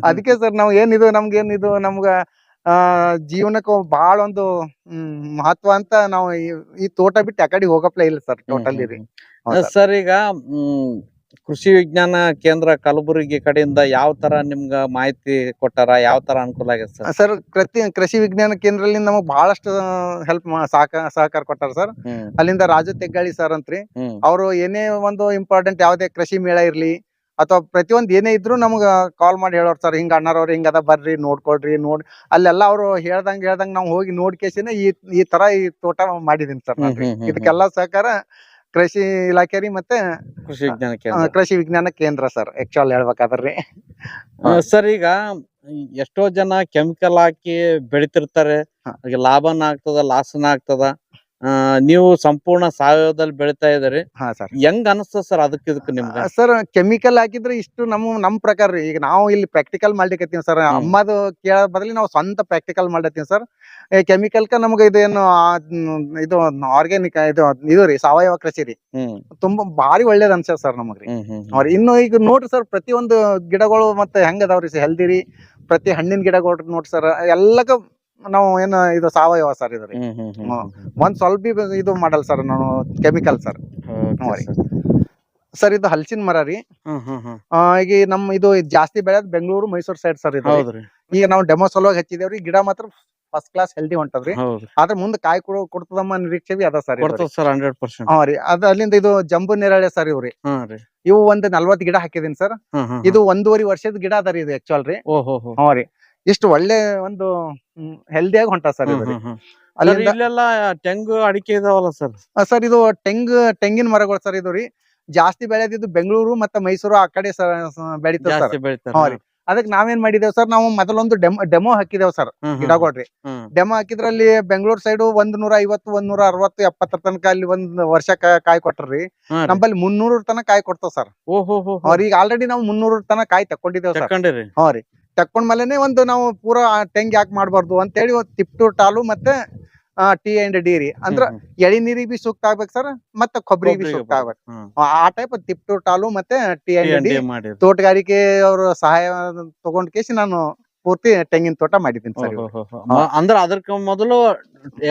ಅದಕ್ಕೆ ಸರ್ ನಾವ್ ಏನಿದು ನಮ್ಗೆ ಏನಿದು ನಮ್ಗ ಜೀವನಕ್ಕೆ ಬಹಳ ಒಂದು ಹ್ಮ್, ಮಹತ್ವ ಅಂತ ನಾವು ಈ- ಈ ತೋಟ ಬಿಟ್ಟು ಕಡೆ ಹೋಗಪ್ಲೇ ಇಲ್ಲ ಸರ್ ಟೋಟಲ್ ರೀ. ಸರ್ ಈಗ ಹ್ಮ್ ಕೃಷಿ ವಿಜ್ಞಾನ ಕೇಂದ್ರ ಕಲಬುರಗಿ ಕಡೆಯಿಂದ ಯಾವ ತರ ನಿಮ್ಗ ಮಾಹಿತಿ ಕೊಟ್ಟಾರ ಯಾವ ತರ ಅನುಕೂಲ ಆಗೈತೆ ಸರ್? ಸರ್ ಕೃತಿ ಕೃಷಿ ವಿಜ್ಞಾನ ಕೇಂದ್ರದಲ್ಲಿ ನಮಗ್ ಬಹಳಷ್ಟು ಹೆಲ್ಪ್ ಸಹಕಾರ ಸಹಕಾರ ಕೊಟ್ಟಾರ ಸರ್. ಅಲ್ಲಿಂದ ರಾಜು ತೆಗ್ಗಾಳಿ ಸರ್ ಅಂತ್ರಿ. ಅವರು ಏನೇ ಒಂದು ಇಂಪಾರ್ಟೆಂಟ್ ಯಾವ್ದೇ ಕೃಷಿ ಮೇಳ ಇರ್ಲಿ ಅಥವಾ ಪ್ರತಿಯೊಂದ್ ಏನೇ ಇದ್ರು ನಮ್ಗೆ ಕಾಲ್ ಮಾಡಿ ಹೇಳೋರ್ ಸರ್ ಹಿಂಗ ಹಿಂಗೆ ಅದ ಬರ್ರಿ ನೋಡ್ಕೊಳ್ರಿ ನೋಡಿ ಅಲ್ಲೆಲ್ಲ ಅವ್ರು ಹೇಳ್ದಂಗ್ ಹೇಳ್ದಂಗ್ ನಾವ್ ಹೋಗಿ ನೋಡ್ಕೇಸಿನ ಈ ಈ ತರ ಈ ತೋಟ ಮಾಡಿದೀನಿ ಸರ್ ಇದಕ್ಕೆಲ್ಲ ಸಹಕಾರ ಕೃಷಿ ಇಲಾಖೆ ರೀ ಮತ್ತೆ ಕೃಷಿ ವಿಜ್ಞಾನ ಕೇಂದ್ರ. ಕೃಷಿ ವಿಜ್ಞಾನ ಕೇಂದ್ರ ಸರ್ ಆಕ್ಚುಲ್ ಹೇಳ್ಬೇಕಾದ್ರಿ. ಸರ್ ಈಗ ಎಷ್ಟೋ ಜನ ಕೆಮಿಕಲ್ ಹಾಕಿ ಬೆಳಿತಿರ್ತಾರೆ ಲಾಭನ ಆಗ್ತದ ಲಾಸ್ನ ಆಗ್ತದ. ನೀವು ಸಂಪೂರ್ಣ ಸಾವಯವದಲ್ಲಿ ಬೆಳಿತಾ ಇದ್ರಿ ಹಾ ಸರ್. ಹೆಂಗ್ ಅನಿಸ್ತದ ಸರ್ ಅದಕ್ಕೆ ಇದಕ್ಕೆ ನಿಮ್ಗೆ? ಸರ್ ಕೆಮಿಕಲ್ ಹಾಕಿದ್ರೆ ಇಷ್ಟು ನಮ್ಮ ನಮ್ ಪ್ರಕಾರ ರೀ. ಈಗ ನಾವು ಇಲ್ಲಿ ಪ್ರಾಕ್ಟಿಕಲ್ ಮಾಡ್ಲಿಕತ್ತೀವಿ ಸರ್. ಅಮ್ಮದು ಕೇಳೋ ಬದಲಿ ನಾವು ಸ್ವಂತ ಪ್ರಾಕ್ಟಿಕಲ್ ಮಾಡ್ಲತ್ತೀವಿ ಸರ್. ಕ ನಮ್ಗೆ ಇದೇನು ಇದು ಆರ್ಗ್ಯಾನಿಕ್ ಇದು ಇದು ರೀ ಸಾವಯವ ಕೃಷಿ ರೀ. ತುಂಬಾ ಭಾರಿ ಒಳ್ಳೇದ್ ಅನ್ಸ ಸರ್ ನಮಗ್ರಿ ಅವ್ರಿ ಇನ್ನು ಈಗ ನೋಡ್ರಿ ಸರ್ ಪ್ರತಿಯೊಂದು ಗಿಡಗಳು ಮತ್ತೆ ಹೆಂಗ್ ಅದಾವ್ರಿ ಹೆಲ್ದಿ ರೀ. ಪ್ರತಿ ಹಣ್ಣಿನ ಗಿಡಗಳು ನೋಡ್ರಿ ಸರ್ ಎಲ್ಲಕ್ಕ ನಾವು ಏನು ಇದು ಸಾವಯವ ಸರ್ ಇದ್ರಿ ರೀ. ಒಂದ್ ಸ್ವಲ್ಪ ಬಿ ಇದು ಮಾಡಲ್ ಸರ್ ನಾನು ಕೆಮಿಕಲ್ ಸರ್. ಸರ್. ಇದು ಹಲಸಿನ ಮರ ರೀ. ಆ, ಈಗ ನಮ್ ಇದು ಜಾಸ್ತಿ ಬೆಳೆಯೋದು ಬೆಂಗಳೂರು ಮೈಸೂರು ಸೈಡ್ ಸರ್ ಇದು ಹೌದ್ರಿ ಈಗ ನಾವು ಡೆಮೋ ಸಲುವಾಗಿ ಹಚ್ಚಿದೇವ್ರಿ. ಗಿಡ ಮಾತ್ರ ಫಸ್ಟ್ ಕ್ಲಾಸ್ ಹೆಲ್ದಿ ಹೊಂಟದ್ರಿ ಹೌದ್ರಿ ಆದ್ರೆ ಮುಂದೆ ಕಾಯಿ ಕೊಡ ಕೊಡ್ತದಮ್ಮ ನಿರೀಕ್ಷೆ ಬಿ ಅದ ಸರ್ ಇದು ಕೊಡ್ತದ ಸರ್ ಹಂಡ್ರೆಡ್ ಪರ್ಸೆಂಟ್ ಹಾ ರೀ. ಅದ ಅಲ್ಲಿಂದ ಇದು ಜಂಬು ನೇರಳೆ ಸರ್ ಇವ್ರಿ ಹಾ ರೀ. ಇವು ಒಂದ್ ನಲ್ವತ್ ಗಿಡ ಹಾಕಿದೀನಿ ಸರ್. ಇದು ಒಂದೂವರೆ ವರ್ಷದ ಗಿಡ ಅದ ರೀ ಇದು ಆಕ್ಚುಲ್ ರೀ. ಹೋ ಹಾ ರೀ. ಇಷ್ಟು ಒಳ್ಳೆ ಒಂದು ಹೆಲ್ದಿಯಾಗಿ ಹೊಂಟ ಸರ್ ಇದು ಅಲ್ಲಿಂದ ಇಲ್ಲೆಲ್ಲ ತೆಂಗು ಅಡಿಕೆ ಇದಾವಲ್ಲ ಸರ್? ಸರ್ ಇದು ತೆಂಗ್ ತೆಂಗಿನ ಮರಗಳು ಸರ್ ಇದು ರೀ. ಜಾಸ್ತಿ ಬೆಳೆದಿದ್ದು ಬೆಂಗಳೂರು ಮತ್ತೆ ಮೈಸೂರು ಆ ಕಡೆ ಸರ್ ಬೆಳಿತದ ಸರ್. ಬೆಳಿತಾರ. ಅದಕ್ಕೆ ನಾವೇನ್ ಮಾಡಿದೇವ್ ಸರ್ ನಾವು ಮೊದಲೊಂದು ಡೆಮೋ ಡೆಮೋ ಹಾಕಿದೇವ್ ಸರ್ ಗಿಡಗಳ್ರಿ. ಡೆಮೋ ಹಾಕಿದ್ರಲ್ಲಿ ಬೆಂಗಳೂರು ಸೈಡ್ ಒಂದ್ ನೂರ ಐವತ್ತು ಒಂದ್ ನೂರ ಅರವತ್ತು ಎಪ್ಪತ್ತರ ತನಕ ಅಲ್ಲಿ ಒಂದ್ ವರ್ಷ ಕಾಯಿ ಕೊಟ್ರಿ ನಮ್ಮಲ್ಲಿ ಮುನ್ನೂರ ತನಕ ಕಾಯಿ ಕೊಡ್ತಾವ್ ಸರ್. ಓಹೋ ಹೋ ಅವ್ರ ಈಗ ಆಲ್ರೆಡಿ ನಾವು ಮುನ್ನೂರ ತನಕ ಕಾಯಿ ತಕೊಂಡಿದ್ದೇವ್ ಸರ್. ಹಾ ರೀ. ತಕೊಂಡ್ಮೇಲೆನೆ ಒಂದು ನಾವು ಪೂರಾ ಟೆಂಗ್ ಯಾಕೆ ಮಾಡ್ಬಾರ್ದು ಅಂತೇಳಿ ಒಂದ್ ತಿಪ್ಟು ಟಾಲು ಮತ್ತೆ ಟಿ ಅಂಡ್ ಡಿ ರೀ ಅಂದ್ರ ಎಳಿ ನೀರಿಗೆ ಬಿ ಸೂಕ್ತ ಆಗ್ಬೇಕು ಸರ್ ಮತ್ತೆ ಕೊಬ್ಬರಿಗೆ ಬಿ ಸೂಕ್ತ ಆಗ್ಬೇಕು. ಆ ಟೈಪ್ ತಿಪ್ಟು ಟಾಲು ಮತ್ತೆ ಟಿ ಅಂಡ್ ಡಿ. ತೋಟಗಾರಿಕೆ ಅವ್ರ ಸಹಾಯ ತಗೊಂಡ್ ಕೇಸಿ ನಾನು ಪೂರ್ತಿ ತೆಂಗಿನ ತೋಟ ಮಾಡಿದ್ದೀನಿ ಸರ್ ಅಂದ್ರೆ ಅದಕ್ಕ ಮೊದಲು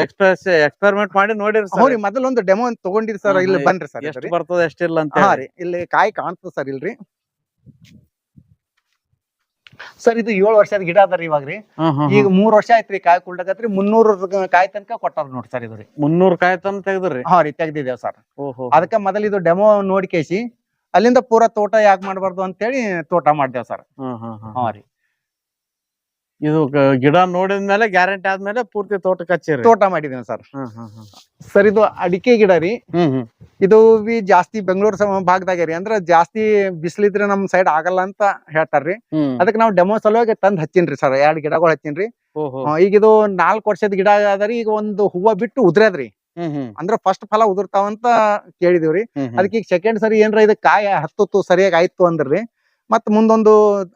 ಎಕ್ಸ್ಪ್ರೆಸ್ ಎಕ್ಸ್ಪೆರಿಮೆಂಟ್ ಮಾಡಿ ನೋಡಿರಿ ಸರ್. ಮೊದಲು ಒಂದು ಡೆಮೋ ತಗೊಂಡಿರಿ ಸರ್ ಇಲ್ಲಿ ಬನ್ರಿ ಸರ್ ಎಷ್ಟು ಬರ್ತದ ಎಷ್ಟಿಲ್ಲ ಅಂತ ಇಲ್ಲಿ ಕಾಯಿ ಕಾಣ್ತದ ಸರ್ ಇಲ್ರಿ. ಸರ್ ಇದು ಏಳು ವರ್ಷದ ಗಿಡ ಅದ ರೀ ಇವಾಗ ರೀ ಈಗ. ಮೂರ್ ವರ್ಷ ಆಯ್ತ್ರಿ ಕಾಯಿ ಕುಲ್ಡಕತ್ರಿ ಮುನ್ನೂರ ಕಾಯಿ ತನಕ ಕೊಟ್ಟಾರ ನೋಡಿ ಸರ್ ಇದು ರೀ. ಮುನ್ನೂರ್ ಕಾಯಿ ತನಕ ತೆಗ್ದ್ರಿ? ಹಾ ರೀ ತೆಗ್ದಿದೇವ್ ಸರ್. ಅದಕ್ಕೆ ಅದಕ್ಕ ಮೊದಲ ಇದು ಡೆಮೋ ನೋಡ್ಕೇಸಿ ಅಲ್ಲಿಂದ ಪೂರಾ ತೋಟ ಯಾಕೆ ಮಾಡ್ಬಾರ್ದು ಅಂತೇಳಿ ತೋಟ ಮಾಡ್ದೇವ್ ಸರ್. ಹಾ ರೀ. ಇದು ಗಿಡ ನೋಡಿದ ಮೇಲೆ ಗ್ಯಾರಂಟಿ ಆದ್ಮೇಲೆ ಪೂರ್ತಿ ತೋಟ ಹಚ್ಚಿರಿ. ತೋಟ ಮಾಡಿದ್ದೀನಿ ಸರ್. ಹ್ಮ್, ಹ್ಮ್, ಹ್ಮ್. ಸರ್ ಇದು ಅಡಿಕೆ ಗಿಡ ರೀ. ಹ್ಮ್, ಹ್ಮ್. ಇದು ಬಿ ಜಾಸ್ತಿ ಬೆಂಗಳೂರು ಭಾಗದಾಗ ರೀ. ಅಂದ್ರ ಜಾಸ್ತಿ ಬಿಸಿಲಿದ್ರೆ ನಮ್ ಸೈಡ್ ಆಗಲ್ಲ ಅಂತ ಹೇಳ್ತಾರ್ರಿ ಹ್ಮ್. ಅದಕ್ಕೆ ನಾವು ಡೆಮೋ ಸಲುವಾಗಿ ತಂದ್ ಹಚ್ಚಿನ್ರಿ ಸರ್. ಎರಡು ಗಿಡಗಳು ಹಚ್ಚಿನ್ರಿ. ಓಹೋ. ಆ, ಈಗ ಇದು ನಾಲ್ಕು ವರ್ಷದ ಗಿಡ ಅದರಿ ಈಗ ಒಂದು ಹೂವ ಬಿಟ್ಟು ಉದ್ರದ್ರಿ ಹ್ಮ್, ಹ್ಮ್, ಅಂದ್ರ ಫಸ್ಟ್ ಫಲ ಉದುರ್ತಾವಂತ ಕೇಳಿದಿವ್ರಿ. ಹ್ಮ್, ಹ್ಮ್. ಅದಕ್ಕೆ ಈಗ ಸೆಕೆಂಡ್ ಸರಿ ಏನ್ರ ಇದಕ್ ಕಾಯಿ ಹತ್ತತ್ತು ಸರಿಯಾಗಿ ಆಯ್ತು ಅಂದ್ರಿ ಮತ್ ಮುಂದೊಂದು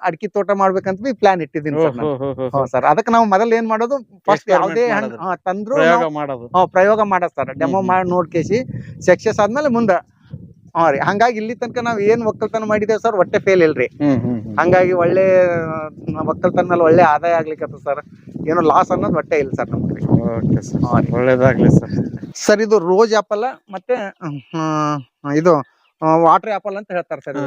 ಅಡಿಕೆ ತೋಟ ಮಾಡ್ಬೇಕಂತ ಬಿ ಪ್ಲಾನ್ ಇಟ್ಟಿದ್ದೀನಿ ಸರ್ ನಾನು. ಸರ್ ಅದಕ್ಕೆ ನಾವು ಮೊದಲ್ ಏನ್ ಮಾಡೋದು ಫಸ್ಟ್ Experiment ಯಾವ್ದೇ ಹಣ್ಣು ಮಾಡೋದು. ಹಾ, ತಂದ್ರು ಪ್ರಯೋಗ ನಾವು- ಮಾಡೋದು ಹಾ, ಪ್ರಯೋಗ ಮಾಡೋದ್ ಸರ್ ಡೆಮೋ ಹ್ಮ್, ಮಾಡಿ ನೋಡ್ಕೇಸಿ ಸಕ್ಸಸ್ ಆದ್ಮೇಲೆ ಮುಂದ ಹಾ ರೀ ಹಂಗಾಗಿ ಇಲ್ಲಿ ತನಕ ನಾವ್ ಏನ್ ಒಕ್ಕಲ್ತನ ಮಾಡಿದೇವ್ ಸರ್ ಹೊಟ್ಟೆ ಫೇಲ್ ಇಲ್ರಿ ಹ್ಮ್, ಹ್ಮ್, ಹ್ಮ್. ಹಂಗಾಗಿ ಒಳ್ಳೆ ಒಕ್ಕಲ್ತನ ಮೇಲೆ ಒಳ್ಳೆ ಆದಾಯ ಆಗ್ಲಿಕ್ಕೆ ಸರ್ ಏನೋ ಲಾಸ್ ಅನ್ನೋದು ಹೊಟ್ಟೆ ಇಲ್ಲ ಸರ್ ನಮ್ಗೆ Okay, sir. ಹಾ ರೀ. ಒಳ್ಳೇದಾಗ್ಲಿ ಸರ್ ಸರ್ ಇದು ರೋಜ್ ಆಪಲ್ ಮತ್ತೆ ಹ್ಮ್, ಇದು ವಾಟರ್ ಆಪಲ್ ಅಂತ ಹೇಳ್ತಾರೆ ಸರ್.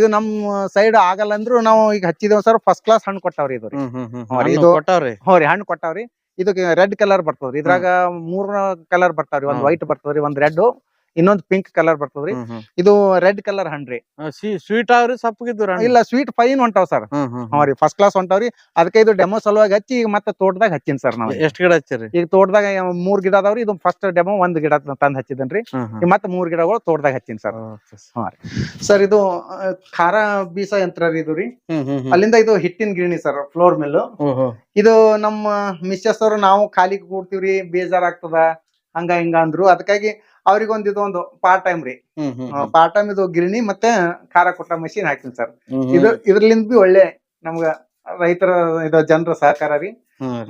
ಇದು ನಮ್ಮ ಸೈಡ್ ಆಗಲ್ಲ ಅಂದ್ರು ನಾವು ಈಗ ಹಚ್ಚಿದೇವ್ ಸರ್ ಫಸ್ಟ್ ಕ್ಲಾಸ್ ಹಣ್ಣು ಕೊಟ್ಟಾವ್ರಿ ಇದು ರೀ. ಹ್ಮ್, ಇದು- ಕೊಟ್ಟಾವ್ರಿ. ಹ್ಞೂ ರೀ ಹಣ್ಣು ಕೊಟ್ಟಾವ್ರಿ. ಇದಕ್ಕೆ ರೆಡ್ ಕಲರ್ ಬರ್ತದ್ರಿ. ಇದ್ರಾಗ ಮೂರ್ ಕಲರ್ ಬರ್ತಾವ್ರಿ. ಒಂದ್. ವೈಟ್ ಬರ್ತದ್ರಿ ಒಂದ್ ರೆಡ್ ಇನ್ನೊಂದು ಪಿಂಕ್ ಕಲರ್ ಬರ್ತದ್ರಿ. ಇದು ರೆಡ್ ಕಲರ್ ಹಣ್ರಿ ಸ್ವೀಟ್ ಅವ್ರಿ ಸಪ್ಪಗಿದ್ದು ಇಲ್ಲ ಸ್ವೀಟ್ ಫೈನ್ ಹೊಂಟಾವ್ ಸರ್ ಹಾ ರೀ ಫಸ್ಟ್ ಕ್ಲಾಸ್ ಹೊಂಟಾವ್ರಿ. ಅದಕ್ಕೆ ಇದು ಡೆಮೋ ಸಲುವಾಗಿ ಹಚ್ಚಿ ಈಗ ಮತ್ತೆ ತೋಟದಾಗ ಹಚ್ಚಿನ್ ಸರ್ ನಾವು. ಎಷ್ಟು ಗಿಡ ಹಚ್ಚಿರಿ? ಈಗ ತೋಟದಾಗ ಮೂರ್ ಗಿಡ ಅದಾವ್ರಿ. ಇದು ಫಸ್ಟ್ ಡೆಮೋ ಒಂದ್ ಗಿಡ ತಂದ್ ಹಚ್ಚಿದನ್ರಿ. ಮತ್ತೆ ಮೂರ್ ಗಿಡಗಳು ತೋಟದಾಗ ಹಚ್ಚಿನ್ ಸರ್. ಸರ್ ಇದು ಖಾರ ಬೀಸ ಯಂತ್ರ ರೀ ಇದು ರೀ. ಅಲ್ಲಿಂದ ಇದು ಹಿಟ್ಟಿನ ಗಿರಣಿ ಸರ್ ಫ್ಲೋರ್ ಮಿಲ್ ಇದು ನಮ್ಮ ಮಿಸ್ಸಸ್ ಅವರು ನಾವು ಖಾಲಿ ಕೂಡ್ತೀವ್ರಿ ಬೇಜಾರಾಗ್ತದ ಹಂಗ ಹಿಂಗ ಅಂದ್ರು. ಅದಕ್ಕಾಗಿ ಅವ್ರಿಗೊಂದ್ ಇದು ಒಂದು ಪಾರ್ಟ್ ಟೈಮ್ ರೀ ಪಾರ್ಟ್ ಟೈಮ್ ಇದು ಗಿರಣಿ ಮತ್ತೆ ಖಾರ ಕೊಟ್ಟ ಮಷೀನ್ ಹಾಕ್ತೀನಿ ಸರ್ ಇದು ಇದ್ರಲಿಂದ ಬಿ ಒಳ್ಳೆ ನಮ್ಗ ರೈತರ ಇದು ಜನರ ಸಹಕಾರ ರೀ.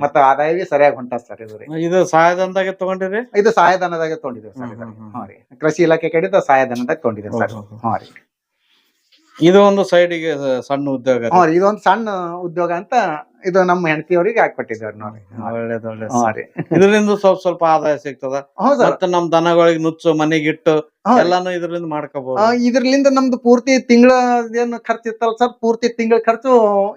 ಮತ್ತ ಆದಾಯ ಸರಿಯಾಗಿ ಹೊಂಟ ಸರ್ ಇದು ರೀ. ಇದು ಸಹಾಯಧನದಾಗ ತಗೊಂಡಿರಿ? ಇದು ಸಹಾಯಧನದಾಗ ತಗೊಂಡಿದ್ದೀವಿ ಸರ್ ಹಾ ರೀ. ಕೃಷಿ ಇಲಾಖೆ ಕಡೆಯಿಂದ ಸಹಾಯಧನದಾಗ ತಗೊಂಡಿದ್ದೀವಿ ಸರ್ ಹಾ ರೀ. ಇದು ಒಂದು ಸೈಡಿಗೆ ಸಣ್ಣ ಉದ್ಯೋಗ ರೀ ಇದೊಂದು ಸಣ್ಣ ಉದ್ಯೋಗ ಅಂತ ಇದು ನಮ್ಮ ಹೆಂಡತಿಯವ್ರಿಗೆ ಹಾಕ್ಬಿಟ್ಟಿದ್ದಾರೆ ನೋಡಿ. ಒಳ್ಳೇದ್ ಒಳ್ಳೇದ್ ಹಾ ರೀ. ಇದರಿಂದ ಸ್ವಲ್ಪ ಸ್ವಲ್ಪ ಆದಾಯ ಸಿಗ್ತದ? ಹ್ಞೂ ಸರ್. ಮತ್ತೆ ನಮ್ ದನಗಳಿಗೆ ನುಚ್ಚು ಮನೆಗಿಟ್ಟು ಹಾ. ಎಲ್ಲಾನು ಇದರಿಂದ ಮಾಡ್ಕೋಬಹುದು ಇದ್ರಲಿಂದ ನಮ್ದು ಪೂರ್ತಿ ತಿಂಗಳ ಏನು ಖರ್ಚು ಇತ್ತಲ್ಲ ಸರ್ ಪೂರ್ತಿ ತಿಂಗಳ ಖರ್ಚು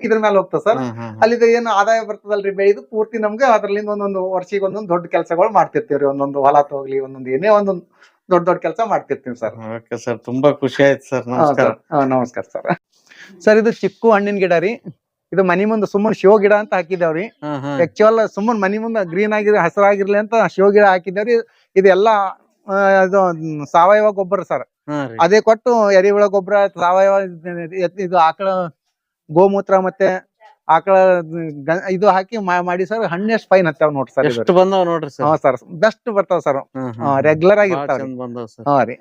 ಇದ್ರ ಮೇಲೆ ಹೋಗ್ತದೆ ಸರ್. ಅಲ್ಲಿದ ಏನು ಆದಾಯ ಬರ್ತದಲ್ರಿ ಬೆಳೆದು ಪೂರ್ತಿ ನಮ್ಗೆ ಅದ್ರಲಿಂದ ಒಂದೊಂದು ವರ್ಷಿಗೆ ಒಂದೊಂದು ದೊಡ್ಡ ಕೆಲಸಗಳು ಮಾಡ್ತಿರ್ತೀವ್ರಿ. ಒಂದೊಂದು ಹೊಲ ತೋಗ್ಲಿ ಒಂದೊಂದು ಏನೇ ಒಂದೊಂದು ದೊಡ್ಡ ದೊಡ್ಡ ಕೆಲಸ ಮಾಡ್ತಿರ್ತೀನಿ ಸರ್. ಓಕೆ ಸರ್ ತುಂಬಾ ಖುಷಿ ಆಯ್ತು ಸರ್ ನಮಸ್ಕಾರ. ನಮಸ್ಕಾರ ಸರ್. ಸರ್ ಇದು ಚಿಕ್ಕು ಹಣ್ಣಿನ ಗಿಡ ರೀ. ಇದು ಮನಿ ಮುಂದೆ ಸುಮ್ಮನೆ ಶೋ ಗಿಡ ಅಂತ ಹಾಕಿದೇವ್ರಿ. ಆಕ್ಚುಯಲ್ ಸುಮ್ಮನೆ ಮನಿ ಮುಂದೆ ಗ್ರೀನ್ ಆಗಿರ ಹಸಿರಾಗಿರ್ಲಿ ಅಂತ ಶೋ ಗಿಡ ಹಾಕಿದೇವ್ರಿ ಇದೆಲ್ಲ ಇದು ಸಾವಯವ ಗೊಬ್ಬರ ಸರ್. ಅದೇ ಕೊಟ್ಟು ಎರಿಹುಳ ಗೊಬ್ಬರ ಸಾವಯವ ಇದು ಆಕಳ ಗೋಮೂತ್ರ ಮತ್ತೆ ಆಕಳ ಗ- ಇದು ಹಾಕಿ ಮಾ- ಮಾಡಿ ಸರ್ ಹಣ್ಣೆಸ್ಟ್ ಫೈನ್ ಹತ್ತಾವ ನೋಡ್ರಿ ಸರ್ ಎಷ್ಟು ಬಂದವ್ ನೋಡ್ರಿ ಹಾ ಸರ್ ಬೆಸ್ಟ್ ಬರ್ತಾವ ಸರ್. ರೆಗ್ಯುಲರ್ ಆಗಿ ಇರ್ತಾವ್ ಸರ್. ಹಾ ರೀ.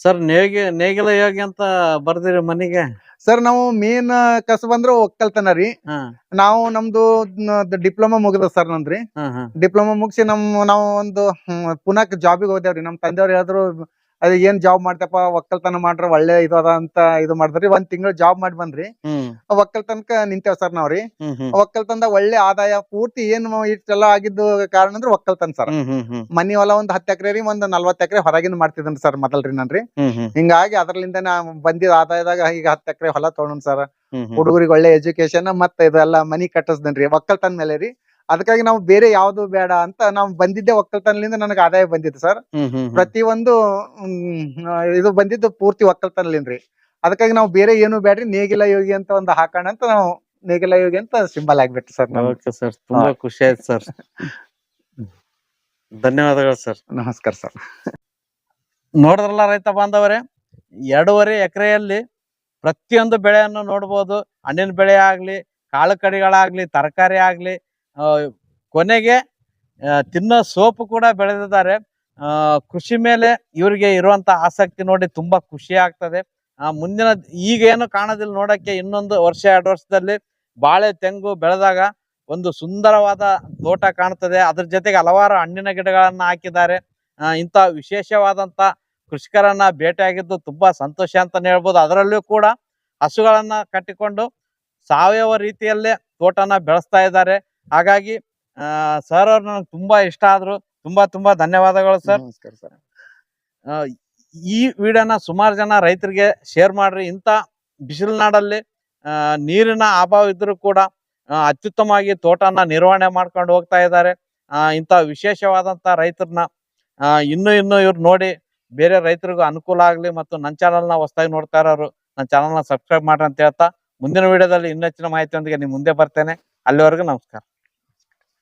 ಸರ್ ನೇಗಿ ನೇಗಿಲ ಯೋಗಿ ಅಂತ ಬರ್ದಿರಿ ಮನೆಗೆ? ಸರ್ ನಾವು ಮೇನ್ ಕಸ ಬಂದ್ರೆ ಒಕ್ಕಲ್ತನ ರೀ. ಹಾ. ನಾವು ನಮ್ದು ಡಿಪ್ಲೊಮಾ ಮುಗಿದ ಸರ್ ನಂದ್ರಿ. ಹಾ ಹಾ. ಡಿಪ್ಲೊಮಾ ಮುಗಿಸಿ ನಮ್ ನಾವು ಒಂದು ಹ್ಮ್, ಪುನಃ ಜಾಬಿಗೆ ಹೋದೇವ್ರಿ ನಮ್ ತಂದೆಯವ್ರು ಹೇಳಿದ್ರು ಅದ್ ಏನ್ ಜಾಬ್ ಮಾಡ್ತಪ್ಪ ಒಕ್ಕಲ್ತನ ಮಾಡ್ರ ಒಳ್ಳೆ ಇದು ಅದ ಅಂತ ಇದು ಮಾಡಿದ್ರಿ. ಒಂದ್ ತಿಂಗಳು ಜಾಬ್ ಮಾಡಿ ಬಂದ್ರಿ. ಒಕ್ಕಲ್ತನಕ ನಿಂತೇವ್ ಸರ್ ನಾವ್ರಿ. ಹ್ಮ್ ಒಳ್ಳೆ ಆದಾಯ ಪೂರ್ತಿ ಏನ್ ಇಷ್ಟೆಲ್ಲ ಆಗಿದ್ದು ಕಾರಣ ಅಂದ್ರೆ ಒಕ್ಕಲ್ತನ ಸರ್ ಮನಿ ಹೊಲ ಒಂದ್ ಹತ್ತು ಎಕರೆ ರೀ ಒಂದ್ ನಲ್ವತ್ ಎಕರೆ ಹೊರಗಿಂದ ಮಾಡ್ತಿದ್ರಿ ಸರ್ ಮೊದಲ್ರಿ ನನ್ರಿ. ಹಿಂಗಾಗಿ ಅದ್ರಲಿಂದ ನಾ ಬಂದಿದ್ ಆದಾಯದಾಗ ಈಗ ಹತ್ತ್ ಎಕರೆ ಹೊಲ ತಗೊಂಡ್ ಸರ್ ಹುಡುಗರಿಗೆ ಒಳ್ಳೆ ಎಜುಕೇಶನ್ ಮತ್ತೆ ಇದೆಲ್ಲ ಮನಿ ಕಟ್ಟಿಸ್ದನ್ರಿ. ಒಕ್ಕಲ್ತನ ಮೇಲೆ ರೀ ಅದಕ್ಕಾಗಿ ನಾವು ಬೇರೆ ಯಾವ್ದು ಬೇಡ ಅಂತ ನಾವು ಬಂದಿದ್ದೆ ಒಕ್ಕಲ್ತನಲಿಂದ ನನಗೆ ಆದಾಯ ಬಂದಿತ್ತು ಸರ್. ಪ್ರತಿ. ಪ್ರತಿಯೊಂದು ಇದು ಬಂದಿದ್ದು ಪೂರ್ತಿ ಒಕ್ಕಲ್ತನಲಿಂದ್ರಿ ಅದಕ್ಕಾಗಿ ನಾವು ಬೇರೆ ಏನು ಬೇಡ್ರಿ ನೇಗಿಲ ಯೋಗಿ ಅಂತ ಒಂದು ಹಾಕೋಣ ಅಂತ ನಾವು ನೇಗಿಲ ಯೋಗಿ ಅಂತ ಸಿಂಬಲ್ ಆಗ್ಬಿಟ್ಟು ಸರ್ ಓಕೆ ಸರ್ ತುಂಬಾ ಖುಷಿ ಆಯ್ತು ಸರ್. ಧನ್ಯವಾದಗಳು ಸರ್. ನಮಸ್ಕಾರ ಸರ್. ನೋಡಿದ್ರಲ್ಲ ರೈತ ಬಾಂಧವರೇ ಎರಡೂವರೆ ಎಕರೆಯಲ್ಲಿ ಪ್ರತಿಯೊಂದು ಬೆಳೆಯನ್ನು ನೋಡ್ಬೋದು. ಹಣ್ಣಿನ ಬೆಳೆ ಆಗ್ಲಿ ಕಾಳು ಕಡಿಗಳಾಗ್ಲಿ ತರಕಾರಿ ಆಗ್ಲಿ ಕೊನೆಗೆ ತಿನ್ನೋ ಸೋಪು ಕೂಡ ಬೆಳೆದಿದ್ದಾರೆ. ಕೃಷಿ ಮೇಲೆ ಇವರಿಗೆ ಇರುವಂತ ಆಸಕ್ತಿ ನೋಡಿ ತುಂಬಾ ಖುಷಿ ಆಗ್ತದೆ. ಮುಂದಿನ ಮುಂದಿನ ಈಗೇನು ಕಾಣೋದಿಲ್ಲ ನೋಡಕ್ಕೆ ಇನ್ನೊಂದು ವರ್ಷ, ಎರಡು ವರ್ಷದಲ್ಲಿ ಬಾಳೆ ತೆಂಗು ಬೆಳೆದಾಗ ಒಂದು ಸುಂದರವಾದ ತೋಟ ಕಾಣ್ತದೆ. ಅದ್ರ ಜೊತೆಗೆ ಹಲವಾರು ಹಣ್ಣಿನ ಗಿಡಗಳನ್ನ ಹಾಕಿದ್ದಾರೆ. ಇಂಥ ವಿಶೇಷವಾದಂತ ಕೃಷಿಕರನ್ನ ಭೇಟಿಯಾಗಿದ್ದು ತುಂಬಾ ಸಂತೋಷ ಅಂತ ಹೇಳ್ಬೋದು. ಅದರಲ್ಲೂ ಕೂಡ ಹಸುಗಳನ್ನ ಕಟ್ಟಿಕೊಂಡು ಸಾವಯವ ರೀತಿಯಲ್ಲೇ ತೋಟನ ಬೆಳೆಸ್ತಾ ಇದ್ದಾರೆ. ಹಾಗಾಗಿ ಆ ಸರ್ ಅವ್ರು ನನಗೆ ತುಂಬಾ ಇಷ್ಟ ಆದ್ರು ತುಂಬಾ ತುಂಬಾ ಧನ್ಯವಾದಗಳು ಸರ್ ನಮಸ್ಕಾರ ಸರ್ ಈ ವಿಡಿಯೋನ ಸುಮಾರು ಜನ ರೈತರಿಗೆ ಶೇರ್ ಮಾಡ್ರಿ. ಇಂಥ ಬಿಸಿಲುನಾಡಲ್ಲಿ ಆ, ನೀರಿನ ಅಭಾವ ಇದ್ರೂ ಕೂಡ ಅತ್ಯುತ್ತಮವಾಗಿ ತೋಟನ ನಿರ್ವಹಣೆ ಮಾಡ್ಕೊಂಡು ಹೋಗ್ತಾ ಇದ್ದಾರೆ. ಇಂಥ ವಿಶೇಷವಾದಂತ ರೈತರನ್ನ ಇನ್ನೂ ಇನ್ನು ಇನ್ನು ಇವ್ರು ನೋಡಿ ಬೇರೆ ರೈತರಿಗೂ ಅನುಕೂಲ ಆಗ್ಲಿ ಮತ್ತು ನನ್ನ ಚಾನಲ್ನ ಹೊಸದಾಗಿ ನೋಡ್ತಾ ಇರೋರು ನನ್ನ ಚಾನಲ್ನ ಸಬ್ಸ್ಕ್ರೈಬ್ ಮಾಡ್ರಿ ಅಂತ ಹೇಳ್ತಾ ಮುಂದಿನ ವಿಡಿಯೋದಲ್ಲಿ ಇನ್ನೂ ಹೆಚ್ಚಿನ ಮಾಹಿತಿಯೊಂದಿಗೆ ನಿಮ್ಮ ಮುಂದೆ ಬರ್ತೇನೆ. ಅಲ್ಲಿವರೆಗೂ ನಮಸ್ಕಾರ.